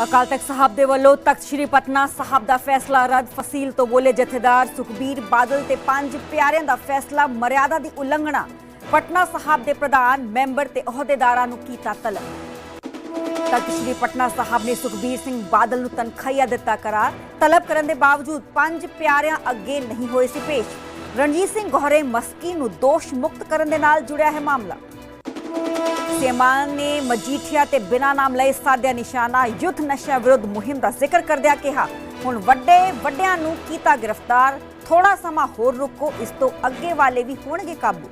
ਅਕਾਲ ਤਖਤ ਸਾਹਿਬ ਦੇ ਵੱਲੋਂ ਤਖਤ ਸ੍ਰੀ ਪਟਨਾ ਸਾਹਿਬ ਦਾ ਫੈਸਲਾ ਰੱਦ। ਫਸੀਲ ਤੋਂ ਬੋਲੇ ਜਥੇਦਾਰ ਸੁਖਬੀਰ ਬਾਦਲ ਤੇ ਪੰਜ ਪਿਆਰਿਆਂ ਦਾ ਫੈਸਲਾ, ਮਰਿਆਦਾ ਦੀ ਉਲੰਘਣਾ। ਪਟਨਾ ਸਾਹਿਬ ਦੇ ਪ੍ਰਧਾਨ, ਮੈਂਬਰ ਤੇ ਅਹੁਦੇਦਾਰਾਂ ਨੂੰ ਕੀਤਾ ਤਲਬ। ਤਖਤ ਸ੍ਰੀ ਪਟਨਾ ਸਾਹਿਬ ਨੇ ਸੁਖਬੀਰ ਸਿੰਘ ਬਾਦਲ ਨੂੰ ਤਨਖਾਹੀਆ ਦਿੱਤਾ ਕਰਾਰ। ਤਲਬ ਕਰਨ ਦੇ ਬਾਵਜੂਦ ਪੰਜ ਪਿਆਰਿਆਂ ਅੱਗੇ ਨਹੀਂ ਹੋਏ ਸੀ ਪੇਸ਼। ਰਣਜੀਤ ਸਿੰਘ ਗੋਹਰੇ ਮਸਕੀ ਨੂੰ ਦੋਸ਼ ਮੁਕਤ ਕਰਨ ਦੇ ਨਾਲ ਜੁੜਿਆ ਹੈ ਮਾਮਲਾ। ਸੀਮਾਨ ਨੇ ਮਜੀਠੀਆ ਤੇ ਬਿਨਾਂ ਨਾਮ ਲਏ ਸਾਧਿਆ ਨਿਸ਼ਾਨਾ, ਯੁੱਧ ਨਸ਼ਾ ਵਿਰੁੱਧ ਮੁਹਿੰਮ ਦਾ ਜ਼ਿਕਰ ਕਰਦਿਆਂ ਕਿਹਾ, ਹੁਣ ਵੱਡੇ ਵੱਡਿਆਂ ਨੂੰ ਕੀਤਾ ਗ੍ਰਿਫਤਾਰ ਥੋੜਾ ਸਮਾਂ ਹੋਰ ਰੁਕੋ, ਇਸ ਤੋਂ ਅੱਗੇ ਵਾਲੇ ਵੀ ਹੋਣਗੇ ਕਾਬੂ।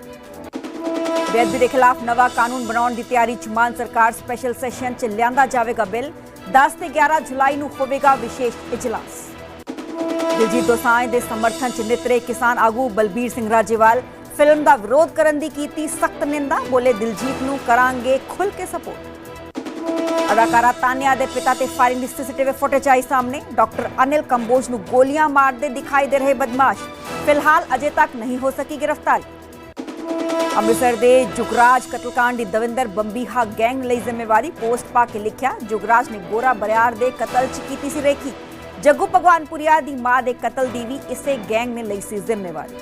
ਬੇਅਦਬੀ ਦੇ ਖਿਲਾਫ ਨਵਾਂ ਕਾਨੂੰਨ ਬਣਾਉਣ ਦੀ ਤਿਆਰੀ ਚ ਮਾਨ ਸਰਕਾਰ ਸਪੈਸ਼ਲ ਸੈਸ਼ਨ ਚ ਲਿਆਂਦਾ ਜਾਵੇਗਾ ਬਿੱਲ। 10 ਤੇ 11 ਜੁਲਾਈ ਨੂੰ ਹੋਵੇਗਾ ਵਿਸ਼ੇਸ਼ ਇਜਲਾਸ। ਦਿਲਜੀਤ ਦੋਸਾਂਝ ਦੇ ਸਮਰਥਨ ਚ ਨਿਤਰੇ ਕਿਸਾਨ ਆਗੂ ਬਲਬੀਰ ਸਿੰਘ ਰਾਜੇਵਾਲ ਫਿਲਮ ਦਾ ਵਿਰੋਧ ਕਰਨ ਦੀ ਕੀਤੀ ਸਖਤ ਨਿੰਦਾ, ਬੋਲੇ ਦਿਲਜੀਤ ਨੂੰ ਕਰਾਂਗੇ ਖੁੱਲ ਕੇ ਸਪੋਰਟ। ਅਦਾਕਾਰਾ ਤਾਨਿਆ ਦੇ ਪਿਤਾ ਤੇ ਫਾਇਰਿੰਗ ਦੀ ਸੀਸੀਟੀਵੀ ਫੁਟੇਜ ਆਈ ਸਾਹਮਣੇ। ਡਾਕਟਰ ਅਨਿਲ ਕੰਬੋਜ ਨੂੰ ਗੋਲੀਆਂ ਮਾਰਦੇ ਦਿਖਾਈ ਦੇ ਰਹੇ ਬਦਮਾਸ਼। ਫਿਲਹਾਲ ਅਜੇ ਤੱਕ ਨਹੀਂ ਹੋ ਸਕੀ ਗ੍ਰਿਫਤਾਰੀ। ਅੰਮ੍ਰਿਤਸਰ ਦੇ ਜੁਗਰਾਜ ਕਤਲकांड ਦੀ ਦਵਿੰਦਰ ਬੰਬੀਹਾ ਗੈਂਗ ਲਈ ਜ਼ਿੰਮੇਵਾਰੀ ਪੋਸਟ ਪਾ ਕੇ ਲਿਖਿਆ, ਜੁਗਰਾਜ ਨੇ ਗੋਰਾ ਬਰਿਆਰ ਦੇ ਕਤਲ 'ਚ ਕੀਤੀ ਸੀ ਰੇਖੀ। ਜੱਗੂ ਭਗਵਾਨਪੁਰੀਆ ਦੀ ਮਾਂ ਦੇ ਕਤਲ ਦੀ ਵੀ ਇਸੇ ਗੈਂਗ ਨੇ ਲਈ ਸੀ ਜ਼ਿੰਮੇਵਾਰੀ।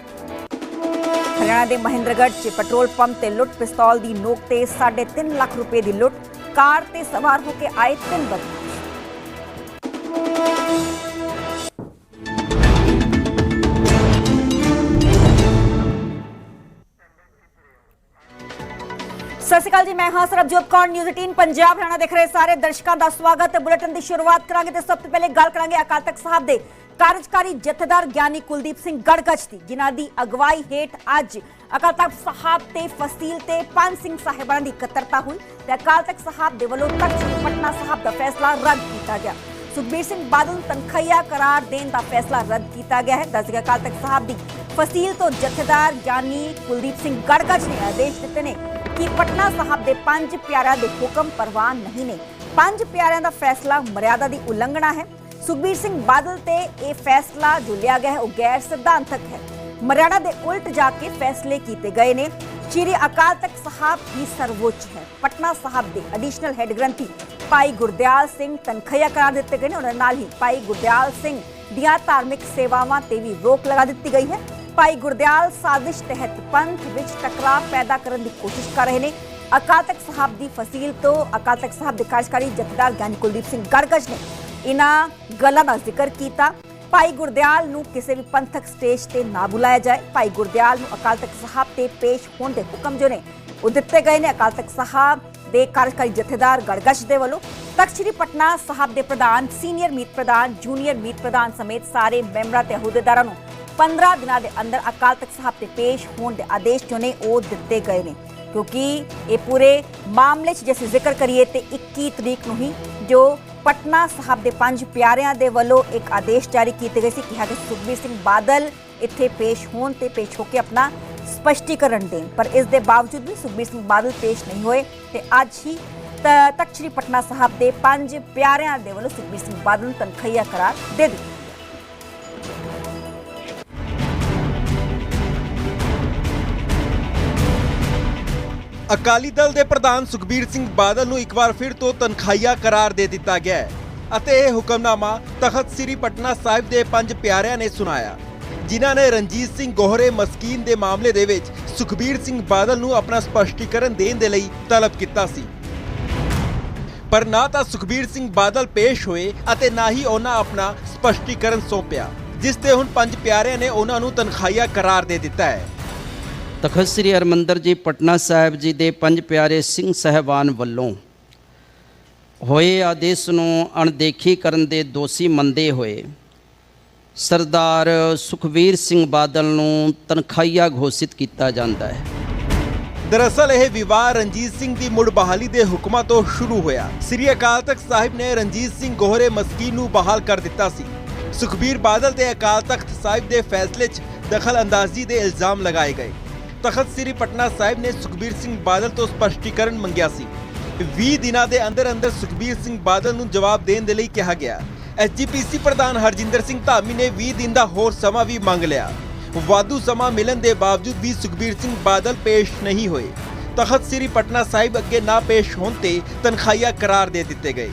ਹਰਿਆਣਾ ਦੇ ਮਹਿੰਦਰਗੜ੍ਹ 'ਚ ਪੈਟਰੋਲ ਪੰਪ ਤੇ ਲੁੱਟ ਪਿਸਤੌਲ ਦੀ ਨੋਕ ਤੇ 3.5 ਲੱਖ ਰੁਪਏ ਦੀ ਲੁੱਟ, ਕਾਰ ਤੇ ਸਵਾਰ ਹੋ ਕੇ ਆਏ ਤਿੰਨ ਬਦਮਾਸ਼ ਸਤਿ ਸ਼੍ਰੀ ਅਕਾਲ ਜੀ, ਮੈਂ ਹਾਂ ਸਰਬਜੋਤ ਕੌਰ ਨਿਊਜ਼ 18 ਪੰਜਾਬ, ਹਰਿਆਣਾ ਦੇਖ ਰਹੇ ਸਾਰੇ ਦਰਸ਼ਕਾਂ ਦਾ ਸਵਾਗਤ। ਹੈ ਬੁਲੇਟਿਨ ਦੀ ਸ਼ੁਰੂਆਤ ਕਰਾਂਗੇ ਤੇ ਸਭ ਤੋਂ ਪਹਿਲੇ ਗੱਲ ਕਰਾਂਗੇ ਅਕਾਲ ਤਖਤ ਸਾਹਿਬ ਦੇ ਕਾਰਜਕਾਰੀ ਜਥੇਦਾਰ ਗਿਆਨੀ ਕੁਲਦੀਪ ਸਿੰਘ ਗੜਗੜ ਦੀ ਜਿਨ੍ਹਾਂ ਦੀ ਅਗਵਾਈ ਹੇਠ ਅੱਜ ਅਕਾਲ ਤਖਤ ਸਾਹਿਬ ਤੇ ਫਸੀਲ ਤੇ ਪੰਜ ਸਿੰਘ ਸਾਹਿਬਾਨਾਂ ਦੀ ਇਕੱਤਰਤਾ ਹੋਈ ਤੇ ਅਕਾਲ ਤਖਤ ਸਾਹਿਬ ਦੇ ਵੱਲੋਂ ਤਖਤ ਸ੍ਰੀ ਪਟਨਾ ਸਾਹਿਬ ਦਾ ਫੈਸਲਾ ਰੱਦ ਕੀਤਾ ਗਿਆ। ਸੁਖਬੀਰ ਸਿੰਘ ਬਾਦਲ ਨੂੰ ਤਨਖਾਹੀਆ ਕਰਾਰ ਦੇਣ ਦਾ ਫੈਸਲਾ ਰੱਦ ਕੀਤਾ ਗਿਆ ਹੈ। ਦੱਸ ਗਿਆ ਅਕਾਲ ਤਖਤ ਸਾਹਿਬ ਦੀ ਫਸੀਲ ਤੋਂ ਜਥੇਦਾਰ ਗਿਆਨੀ ਕੁਲਦੀਪ ਸਿੰਘ ਗੜਗੜ ਨੇ ਆਦੇਸ਼ ਦਿੱਤੇ ਨੇ ਕਿ ਪਟਨਾ ਸਾਹਿਬ ਦੇ ਪੰਜ ਪਿਆਰਿਆਂ ਦੇ ਹੁਕਮ ਪ੍ਰਵਾਨ ਨਹੀਂ ਨੇ। ਪੰਜ ਪਿਆਰਿਆਂ ਦਾ ਫੈਸਲਾ ਮਰਿਆਦਾ ਦੀ ਉਲੰਘਣਾ ਹੈ। ਸੁਖਬੀਰ ਸਿੰਘ ਬਾਦਲ ਤੇ ਇਹ ਫੈਸਲਾ ਜੋ ਲਿਆ ਗਿਆ ਹੈ, ਉਹ ਗੈਰ ਸਿਧਾਂਤਕ ਹੈ। ਮਰਿਆਦਾ ਦੇ ਉਲਟ ਜਾ ਕੇ ਫੈਸਲੇ ਕੀਤੇ ਗਏ ਨੇ। ਸ਼੍ਰੀ ਅਕਾਲ ਤਖਤ ਸਾਹਿਬ ਹੀ ਸਰਵੋੱਚ ਹੈ। ਪਟਨਾ ਸਾਹਿਬ ਦੇ ਐਡੀਸ਼ਨਲ ਹੈੱਡ ਗ੍ਰੰਥੀ ਭਾਈ ਗੁਰਦਿਆਲ ਸਿੰਘ ਤਨਖਈਆ ਕਰਾਰ ਦਿੱਤੇ ਗਏ ਨੇ। ਉਹਨਾਂ ਨਾਲ ਹੀ ਭਾਈ ਗੁਰਦਿਆਲ ਸਿੰਘ ਦੀਆਂ ਧਾਰਮਿਕ ਸੇਵਾਵਾਂ ਤੇ ਵੀ ਰੋਕ ਲਗਾ ਦਿੱਤੀ ਗਈ ਹੈ। ਭਾਈ ਗੁਰਦਿਆਲ ਸਾਜ਼ਿਸ਼ ਤਹਿਤ ਪੰਥ ਵਿੱਚ ਟਕਰਾਅ ਪੈਦਾ ਕਰਨ ਦੀ ਕੋਸ਼ਿਸ਼ ਕਰ ਰਹੇ ਨੇ। ਅਕਾਲ ਤਖਤ ਸਾਹਿਬ ਦੀ ਫਸੀਲ ਤੋਂ ਅਕਾਲ ਤਖਤ ਸਾਹਿਬ ਦੇ ਕਾਰਜਕਾਰੀ ਜਥੇਦਾਰ ਗਿਆਨੀ ਕੁਲਦੀਪ ਸਿੰਘ ਗੜਗੜ ਨੇ ਇਹਨਾਂ ਗੱਲਾਂ ਦਾ ਜ਼ਿਕਰ ਕੀਤਾ। ਭਾਈ ਗੁਰਦਿਆਲ ਨੂੰ ਕਿਸੇ ਵੀ ਪੰਥਕ ਸਟੇਜ ਤੇ ਨਾ ਬੁਲਾਇਆ ਜਾਏ। ਭਾਈ ਗੁਰਦਿਆਲ ਨੂੰ ਅਕਾਲ ਤਖਤ ਸਾਹਿਬ ਤੇ ਪੇਸ਼ ਹੋਣ ਦੇ ਹੁਕਮ ਜੋ ਨੇ, ਉਹ ਦਿੱਤੇ ਗਏ ਨੇ। ਅਕਾਲ ਤਖਤ ਸਾਹਿਬ ਦੇ ਕਾਰਜਕਾਰੀ ਜਥੇਦਾਰ ਗੜਗੜ ਦੇ ਵੱਲੋਂ ਤਖਤ ਸ੍ਰੀ ਪਟਨਾ ਸਾਹਿਬ ਦੇ ਪ੍ਰਧਾਨ, ਸੀਨੀਅਰ ਮੀਤ ਪ੍ਰਧਾਨ, ਜੂਨੀਅਰ ਮੀਤ ਪ੍ਰਧਾਨ ਸਮੇਤ ਸਾਰੇ ਮੈਂਬਰਾਂ ਤੇ ਅਹੁਦੇਦਾਰਾਂ ਨੂੰ 15 ਦਿਨਾਂ ਦੇ ਅੰਦਰ ਅਕਾਲ ਤਖਤ ਸਾਹਿਬ ਤੇ ਪੇਸ਼ ਹੋਣ ਦੇ ਆਦੇਸ਼ ਜੋ ਨੇ, ਉਹ ਦਿੱਤੇ ਗਏ ਨੇ। ਕਿਉਂਕਿ ਇਹ ਪੂਰੇ ਮਾਮਲੇ 'ਚ ਜੇ ਅਸੀਂ ਜ਼ਿਕਰ ਕਰੀਏ ਤੇ 21 ਤਰੀਕ ਨੂੰ ਹੀ ਜੋ ਪਟਨਾ ਸਾਹਿਬ ਦੇ ਪੰਜ ਪਿਆਰਿਆਂ ਦੇ ਵੱਲੋਂ ਇੱਕ ਆਦੇਸ਼ ਜਾਰੀ ਕੀਤੇ ਗਏ ਸੀ, ਕਿਹਾ ਕਿ ਸੁਖਬੀਰ ਸਿੰਘ ਬਾਦਲ ਇੱਥੇ ਪੇਸ਼ ਹੋਣ ਤੇ ਪੇਸ਼ ਹੋ ਕੇ ਆਪਣਾ ਸਪਸ਼ਟੀਕਰਨ ਦੇਣ। ਪਰ ਇਸ ਦੇ ਬਾਵਜੂਦ ਵੀ ਸੁਖਬੀਰ ਸਿੰਘ ਬਾਦਲ ਪੇਸ਼ ਨਹੀਂ ਹੋਏ ਤੇ ਅੱਜ ਹੀ ਤ- ਤਖ਼ਤ ਸ੍ਰੀ ਪਟਨਾ ਸਾਹਿਬ ਦੇ ਪੰਜ ਪਿਆਰਿਆਂ ਦੇ ਵੱਲੋਂ ਸੁਖਬੀਰ ਸਿੰਘ ਬਾਦਲ ਨੂੰ ਤਨਖਈਆ ਕਰਾਰ ਦੇ ਦਿੱਤਾ। ਅਕਾਲੀ ਦਲ ਦੇ ਪ੍ਰਧਾਨ ਸੁਖਬੀਰ ਸਿੰਘ ਬਾਦਲ ਨੂੰ ਇੱਕ ਵਾਰ ਫਿਰ ਤੋਂ ਤਨਖਾਹੀਆ ਕਰਾਰ ਦੇ ਦਿੱਤਾ ਗਿਆ ਹੈ ਅਤੇ ਇਹ ਹੁਕਮਨਾਮਾ ਤਖਤ ਸ੍ਰੀ ਪਟਨਾ ਸਾਹਿਬ ਦੇ ਪੰਜ ਪਿਆਰਿਆਂ ਨੇ ਸੁਣਾਇਆ, ਜਿਨ੍ਹਾਂ ਨੇ ਰਣਜੀਤ ਸਿੰਘ ਗੋਹਰੇ ਮਸਕੀਨ ਦੇ ਮਾਮਲੇ ਦੇ ਵਿੱਚ ਸੁਖਬੀਰ ਸਿੰਘ ਬਾਦਲ ਨੂੰ ਆਪਣਾ ਸਪਸ਼ਟੀਕਰਨ ਦੇਣ ਦੇ ਲਈ ਤਲਬ ਕੀਤਾ ਸੀ। ਪਰ ਨਾ ਤਾਂ ਸੁਖਬੀਰ ਸਿੰਘ ਬਾਦਲ ਪੇਸ਼ ਹੋਏ ਅਤੇ ਨਾ ਹੀ ਉਹਨਾਂ ਆਪਣਾ ਸਪਸ਼ਟੀਕਰਨ ਸੌਂਪਿਆ, ਜਿਸ ਤੇ ਹੁਣ ਪੰਜ ਪਿਆਰਿਆਂ ਨੇ ਉਹਨਾਂ ਨੂੰ ਤਨਖਾਹੀਆ ਕਰਾਰ ਦੇ ਦਿੱਤਾ ਹੈ। ਤਖਤ ਸ੍ਰੀ ਹਰਿਮੰਦਰ ਜੀ, ਪਟਨਾ ਸਾਹਿਬ ਜੀ ਦੇ ਪੰਜ ਪਿਆਰੇ ਸਿੰਘ ਸਹਿਬਾਨ ਵੱਲੋਂ ਹੋਏ ਆਦੇਸ਼ ਨੂੰ ਅਣਦੇਖੀ ਕਰਨ ਦੇ ਦੋਸ਼ੀ ਮੰਦੇ ਹੋਏ। ਸਰਦਾਰ ਸੁਖਵੀਰ ਸਿੰਘ ਬਾਦਲ ਨੂੰ ਤਨਖਾਈਆ ਘੋਸ਼ਿਤ ਕੀਤਾ ਜਾਂਦਾ ਹੈ। ਦਰਅਸਲ ਇਹ ਵਿਵਾਦ ਰਣਜੀਤ ਸਿੰਘ ਦੀ ਮੁੜ ਬਹਾਲੀ ਦੇ ਹੁਕਮਾਂ ਤੋਂ ਸ਼ੁਰੂ ਹੋਇਆ। ਸ੍ਰੀ ਅਕਾਲ ਤਖਤ ਸਾਹਿਬ ਨੇ ਰਣਜੀਤ ਸਿੰਘ ਗੋਹਰੇ ਮਸਕੀ ਨੂੰ ਬਹਾਲ ਕਰ ਦਿੱਤਾ ਸੀ। ਸੁਖਬੀਰ ਬਾਦਲ ਤੇ ਅਕਾਲ ਤਖਤ ਸਾਹਿਬ ਦੇ ਫੈਸਲੇ 'ਚ ਦਖਲ ਅੰਦਾਜ਼ੀ ਦੇ ਇਲਜ਼ਾਮ ਲਗਾਏ ਗਏ। ਤਖਤ ਸ੍ਰੀ ਪਟਨਾ ਸਾਹਿਬ ਨੇ ਸੁਖਬੀਰ ਸਿੰਘ ਬਾਦਲ ਤੋਂ ਸਪਸ਼ਟੀਕਰਨ ਮੰਗਿਆ ਸੀ। 20 ਦਿਨਾਂ ਦੇ ਅੰਦਰ ਅੰਦਰ ਸੁਖਬੀਰ ਸਿੰਘ ਬਾਦਲ ਨੂੰ ਜਵਾਬ ਦੇਣ ਦੇ ਲਈ ਕਿਹਾ ਗਿਆ। ਐਸਜੀਪੀਸੀ ਪ੍ਰਧਾਨ ਹਰਜਿੰਦਰ ਸਿੰਘ ਧਾਮੀ ਨੇ 20 ਦਿਨ ਦਾ ਹੋਰ ਸਮਾਂ ਵੀ ਮੰਗ ਲਿਆ। ਵਾਧੂ ਸਮਾਂ ਮਿਲਣ ਦੇ ਬਾਵਜੂਦ ਵੀ ਸੁਖਬੀਰ ਸਿੰਘ ਬਾਦਲ ਪੇਸ਼ ਨਹੀਂ ਹੋਏ। ਤਖਤ ਸ੍ਰੀ ਪਟਨਾ ਸਾਹਿਬ ਅੱਗੇ ਨਾ ਪੇਸ਼ ਹੋਣ ਤੇ ਤਨਖਾਹੀਆ ਕਰਾਰ ਦੇ ਦਿੱਤੇ ਗਏ।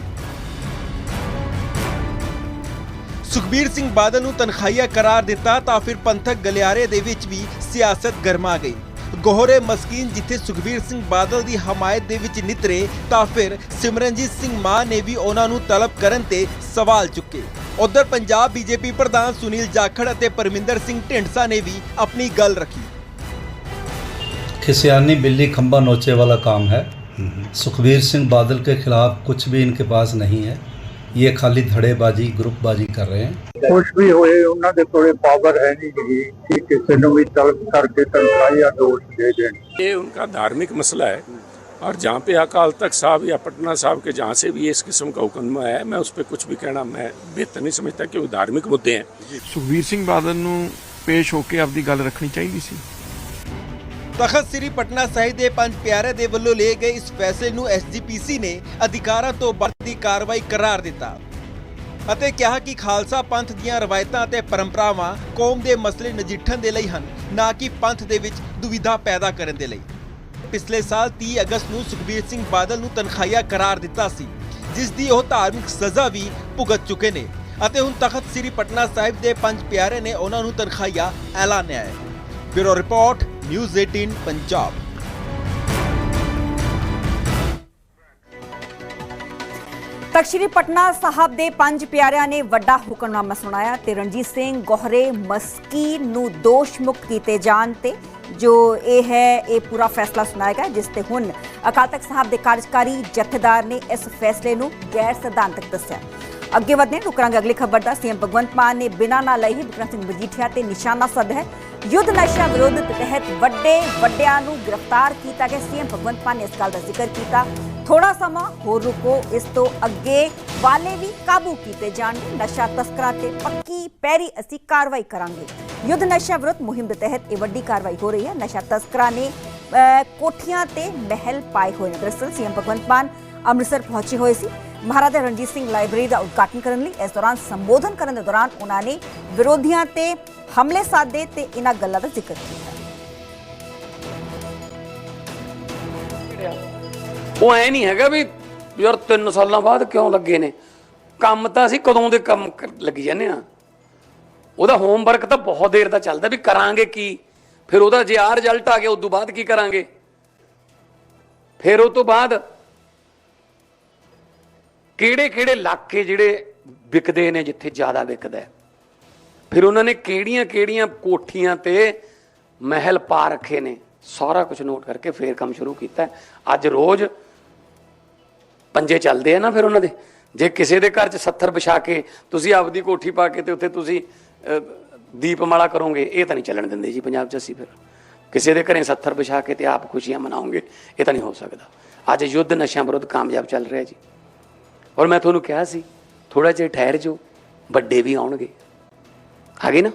ਸੁਖਬੀਰ ਸਿੰਘ ਬਾਦਲ ਨੂੰ ਤਨਖਾਹੀਆ ਕਰਾਰ ਦਿੱਤਾ ਤਾਂ ਫਿਰ ਪੰਥਕ ਗਲਿਆਰੇ ਦੇ ਵਿੱਚ ਵੀ ਸਿਆਸਤ ਗਰਮਾ ਗਈ ਗੋਹਰੇ ਮਸਕੀਨ ਜਿੱਥੇ ਸੁਖਬੀਰ ਸਿੰਘ ਬਾਦਲ ਦੀ ਹਮਾਇਤ ਦੇ ਵਿੱਚ ਨਿਤਰੇ ਤਾਂ ਫਿਰ ਸਿਮਰਨਜੀਤ ਸਿੰਘ ਮਾਨ ਨੇ ਵੀ ਉਹਨਾਂ ਨੂੰ ਤਲਬ ਕਰਨ ਤੇ ਸਵਾਲ ਚੁੱਕੇ ਉਧਰ ਪੰਜਾਬ ਬੀਜੇਪੀ ਪ੍ਰਧਾਨ ਸੁਨੀਲ ਜਾਖੜ ਅਤੇ ਪਰਮਿੰਦਰ ਸਿੰਘ ਢਿੰਡਸਾ ਨੇ ਵੀ ਆਪਣੀ ਗੱਲ ਰੱਖੀ खिसियानी बिल्ली खंबा नोचे वाला काम है सुखबीर सिंह बादल के खिलाफ कुछ भी इनके पास नहीं है ये खाली धड़ेबाजी ग्रुपबाजी कर रहे हैं ਕੁਛ ਵੀ ਹੋਏ ਉਹਨਾਂ ਦੇ ਕੋਲੇ ਪਾਵਰ ਹੈ ਨਹੀਂ ਗੀ ਕਿ ਕਿਸੇ ਨੂੰ ਵੀ ਤਲਬ ਕਰਕੇ ਤਨਖਾਹ ਜਾਂ ਦੋਸ਼ ਦੇ ਦੇਣ ये उनका धार्मिक मसला है और जहाँ पे अकाल तख्त साहब या पटना साहब के जहाँ से भी इस किस्म का हुक्म है मैं उस पर कुछ भी कहना मैं बेहतर नहीं समझता क्योंकि धार्मिक मुद्दे हैं ਸੁਖਬੀਰ ਸਿੰਘ ਬਾਦਲ ਨੂੰ ਪੇਸ਼ ਹੋ ਕੇ ਆਪਦੀ ਗੱਲ ਰੱਖਣੀ ਚਾਹੀਦੀ ਸੀ ਤਖਤ ਸ੍ਰੀ ਪਟਨਾ ਸਾਹਿਬ ਦੇ ਪੰਜ ਪਿਆਰੇ ਦੇ ਵੱਲੋਂ ਲਏ ਗਏ ਇਸ ਫੈਸਲੇ ਨੂੰ ਐਸਜੀਪੀਸੀ ਨੇ ਅਧਿਕਾਰਾਂ ਤੋਂ ਬਾਅਦ ਕਾਰਵਾਈ ਕਰਾਰ ਦਿੱਤਾ ਅਤੇ ਕਿਹਾ ਕਿ ਖਾਲਸਾ ਪੰਥ ਦੀਆਂ ਰਵਾਇਤਾਂ ਅਤੇ ਪਰੰਪਰਾਵਾਂ ਕੌਮ ਦੇ ਮਸਲੇ ਨਜਿੱਠਣ ਦੇ ਲਈ ਹਨ, ਨਾ ਕਿ ਪੰਥ ਦੇ ਵਿੱਚ ਦੁਵਿਧਾ ਪੈਦਾ ਕਰਨ ਦੇ ਲਈ। ਪਿਛਲੇ ਸਾਲ 30 ਅਗਸਤ ਨੂੰ ਸੁਖਬੀਰ ਸਿੰਘ ਬਾਦਲ ਨੂੰ ਤਨਖਾਹੀਆ ਕਰਾਰ ਦਿੱਤਾ ਸੀ, ਜਿਸ ਦੀ ਉਹ ਧਾਰਮਿਕ ਸਜ਼ਾ ਵੀ ਭੁਗਤ ਚੁੱਕੇ ਨੇ ਅਤੇ ਹੁਣ ਤਖਤ ਸ੍ਰੀ ਪਟਨਾ ਸਾਹਿਬ ਦੇ ਪੰਜ ਪਿਆਰੇ ਨੇ ਉਹਨਾਂ ਨੂੰ ਤਨਖਾਹੀਆ ਐਲਾਨਿਆ ਹੈ। Bureau report news 18 Punjab Takht Patna Sahib ਦੇ ਪੰਜ ਪਿਆਰਿਆਂ ਨੇ ਵੱਡਾ ਹੁਕਮਨਾਮਾ ਸੁਣਾਇਆ ਤੇ ਰਣਜੀਤ ਸਿੰਘ ਗੋਹਰੇ ਮਸਕੀਨ ਨੂੰ ਦੋਸ਼ ਕੀਤੇ ਜਾਣ ਤੇ ਜੋ ਇਹ ਹੈ ਇਹ ਪੂਰਾ ਫੈਸਲਾ ਸੁਣਾਇਆ ਜਿਸ ਤੇ ਹੁਣ ਅਕਾਲ ਤਖਤ ਸਾਹਿਬ ਦੇ ਕਾਰਜਕਾਰੀ ਜਥੇਦਾਰ ਨੇ ਇਸ ਫੈਸਲੇ ਨੂੰ ਗੈਰ ਸਿਧਾਂਤਕ ਦੱਸਿਆ ਅੱਗੇ ਵਧਦੇ ਹਾਂ ਰੁਕਰਾਂਗੇ ਅਗਲੀ ਖਬਰ ਦਾ ਸੀਐਮ ਭਗਵੰਤ ਮਾਨ ਨੇ ਬਿਨਾਂ ਨਾ ਲਈ ਵਿਕਰਮ ਸਿੰਘ ਮਜੀਠੀਆ ਤੇ ਨਿਸ਼ਾਨਾ ਸਾਧਿਆ ਹੈ ਯੁੱਧ ਨਸ਼ਾ ਵਿਰੋਧ ਤਹਿਤ ਵੱਡੇ ਵੱਡਿਆਂ ਨੂੰ ਗ੍ਰਿਫਤਾਰ ਕੀਤਾ ਗਿਆ। ਸੀਐਮ ਭਗਵੰਤ ਮਾਨ ਨੇ ਇਸ ਗੱਲ ਦਾ ਜ਼ਿਕਰ ਕੀਤਾ। ਥੋੜਾ ਸਮਾਂ ਹੋਰ ਰੁਕੋ ਇਸ ਤੋਂ ਅੱਗੇ ਵਾਲੇ ਵੀ ਕਾਬੂ ਕੀਤੇ ਜਾਣਗੇ। ਨਸ਼ਾ ਤਸਕਰਾਂ ਤੇ ਪੱਕੀ ਪੈਰੀ ਅਸੀਂ ਕਾਰਵਾਈ ਕਰਾਂਗੇ। ਯੁੱਧ ਨਸ਼ਾ ਵਿਰੋਧ ਮੁਹਿੰਮ ਦੇ ਤਹਿਤ ਇਹ ਵੱਡੀ ਕਾਰਵਾਈ ਹੋ ਰਹੀ ਹੈ। ਨਸ਼ਾ ਤਸਕਰਾਂ ਨੇ ਅਹ, ਕੋਠੀਆਂ ਤੇ ਮਹਿਲ ਪਾਏ ਹੋਏ ਨੇ। ਦਰਅਸਲ ਸੀਐਮ ਭਗਵੰਤ ਮਾਨ ਅੰਮ੍ਰਿਤਸਰ ਪਹੁੰਚੇ ਹੋਏ ਸੀ। ਮਹਾਰਾਜਾ ਰਣਜੀਤ ਸਿੰਘ ਲਾਇਬ੍ਰੇਰੀ ਦਾ ਉਦਘਾਟਨ ਕਰਨ ਲਈ, ਇਸ ਦੌਰਾਨ ਸੰਬੋਧਨ ਕਰਨ ਦੇ ਦੌਰਾਨ ਉਹਨਾਂ ਨੇ ਵਿਰੋਧੀਆਂ ਤੇ ਹਮਲੇ ਸਾਧੇ ਤੇ ਇਹਨਾਂ ਗੱਲਾਂ ਦਾ ਜ਼ਿਕਰ ਕੀਤਾ। ਉਹ ਐ ਨਹੀਂ ਹੈਗਾ ਵੀ ਯਾਰ 3 ਸਾਲਾਂ ਬਾਅਦ ਕਿਉਂ ਲੱਗੇ ਨੇ? ਕੰਮ ਤਾਂ ਅਸੀਂ ਕਦੋਂ ਦੇ ਕੰਮ ਲੱਗੀ ਜਾਂਦੇ ਆ ਉਹਦਾ ਹੋਮਵਰਕ ਤਾਂ ਬਹੁਤ ਦੇਰ ਦਾ ਚੱਲਦਾ ਵੀ ਕਰਾਂਗੇ ਕੀ? ਫਿਰ ਉਹਦਾ ਜੇ ਆ ਰਿਜ਼ਲਟ ਆ ਗਿਆ ਉਸ ਤੋਂ ਬਾਅਦ ਕੀ ਕਰਾਂਗੇ? ਫਿਰ ਉਹ ਤੋਂ ਬਾਅਦ ਕਿਹੜੇ ਕਿਹੜੇ ਇਲਾਕੇ ਜਿਹੜੇ ਵਿਕਦੇ ਨੇ ਜਿੱਥੇ ਜ਼ਿਆਦਾ ਵਿਕਦਾ ਹੈ? ਫਿਰ ਉਹਨਾਂ ਨੇ ਕਿਹੜੀਆਂ ਕਿਹੜੀਆਂ ਕੋਠੀਆਂ ਤੇ ਮਹਿਲ ਪਾ ਰੱਖੇ ਨੇ? ਸਾਰਾ ਕੁਝ ਨੋਟ ਕਰਕੇ ਫੇਰ ਕੰਮ ਸ਼ੁਰੂ ਕੀਤਾ ਅੱਜ ਰੋਜ਼ ਪੰਜੇ ਚੱਲਦੇ ਆ ਨਾ ਫਿਰ ਉਹਨਾਂ ਦੇ। ਜੇ ਕਿਸੇ ਦੇ ਘਰ 'ਚ 70 ਵਿਛਾ ਕੇ ਤੁਸੀਂ ਆਪਦੀ ਕੋਠੀ ਪਾ ਕੇ ਤੇ ਉੱਥੇ ਤੁਸੀਂ ਦੀਪਮਾਲਾ ਕਰੋਗੇ, ਇਹ ਤਾਂ ਨਹੀਂ ਚੱਲਣ ਦਿੰਦੇ ਜੀ ਪੰਜਾਬ 'ਚ ਅਸੀਂ ਫਿਰ। ਕਿਸੇ ਦੇ ਘਰੇ 70 ਵਿਛਾ ਕੇ ਤੇ ਆਪ ਖੁਸ਼ੀਆਂ ਮਨਾਉਂਗੇ ਇਹ ਤਾਂ ਨਹੀਂ ਹੋ ਸਕਦਾ। ਅੱਜ ਯੁੱਧ ਨਸ਼ਿਆਂ ਵਿਰੁੱਧ ਕਾਮਯਾਬ ਚੱਲ ਰਿਹਾ ਜੀ। ਔਰ ਮੈਂ ਤੁਹਾਨੂੰ ਕਿਹਾ ਸੀ ਥੋੜਾ ਜਿਹਾ ਠਹਿਰ ਜਾਓ ਵੱਡੇ ਵੀ ਆਉਣਗੇ। ਆ ਗਏ ਨਾ?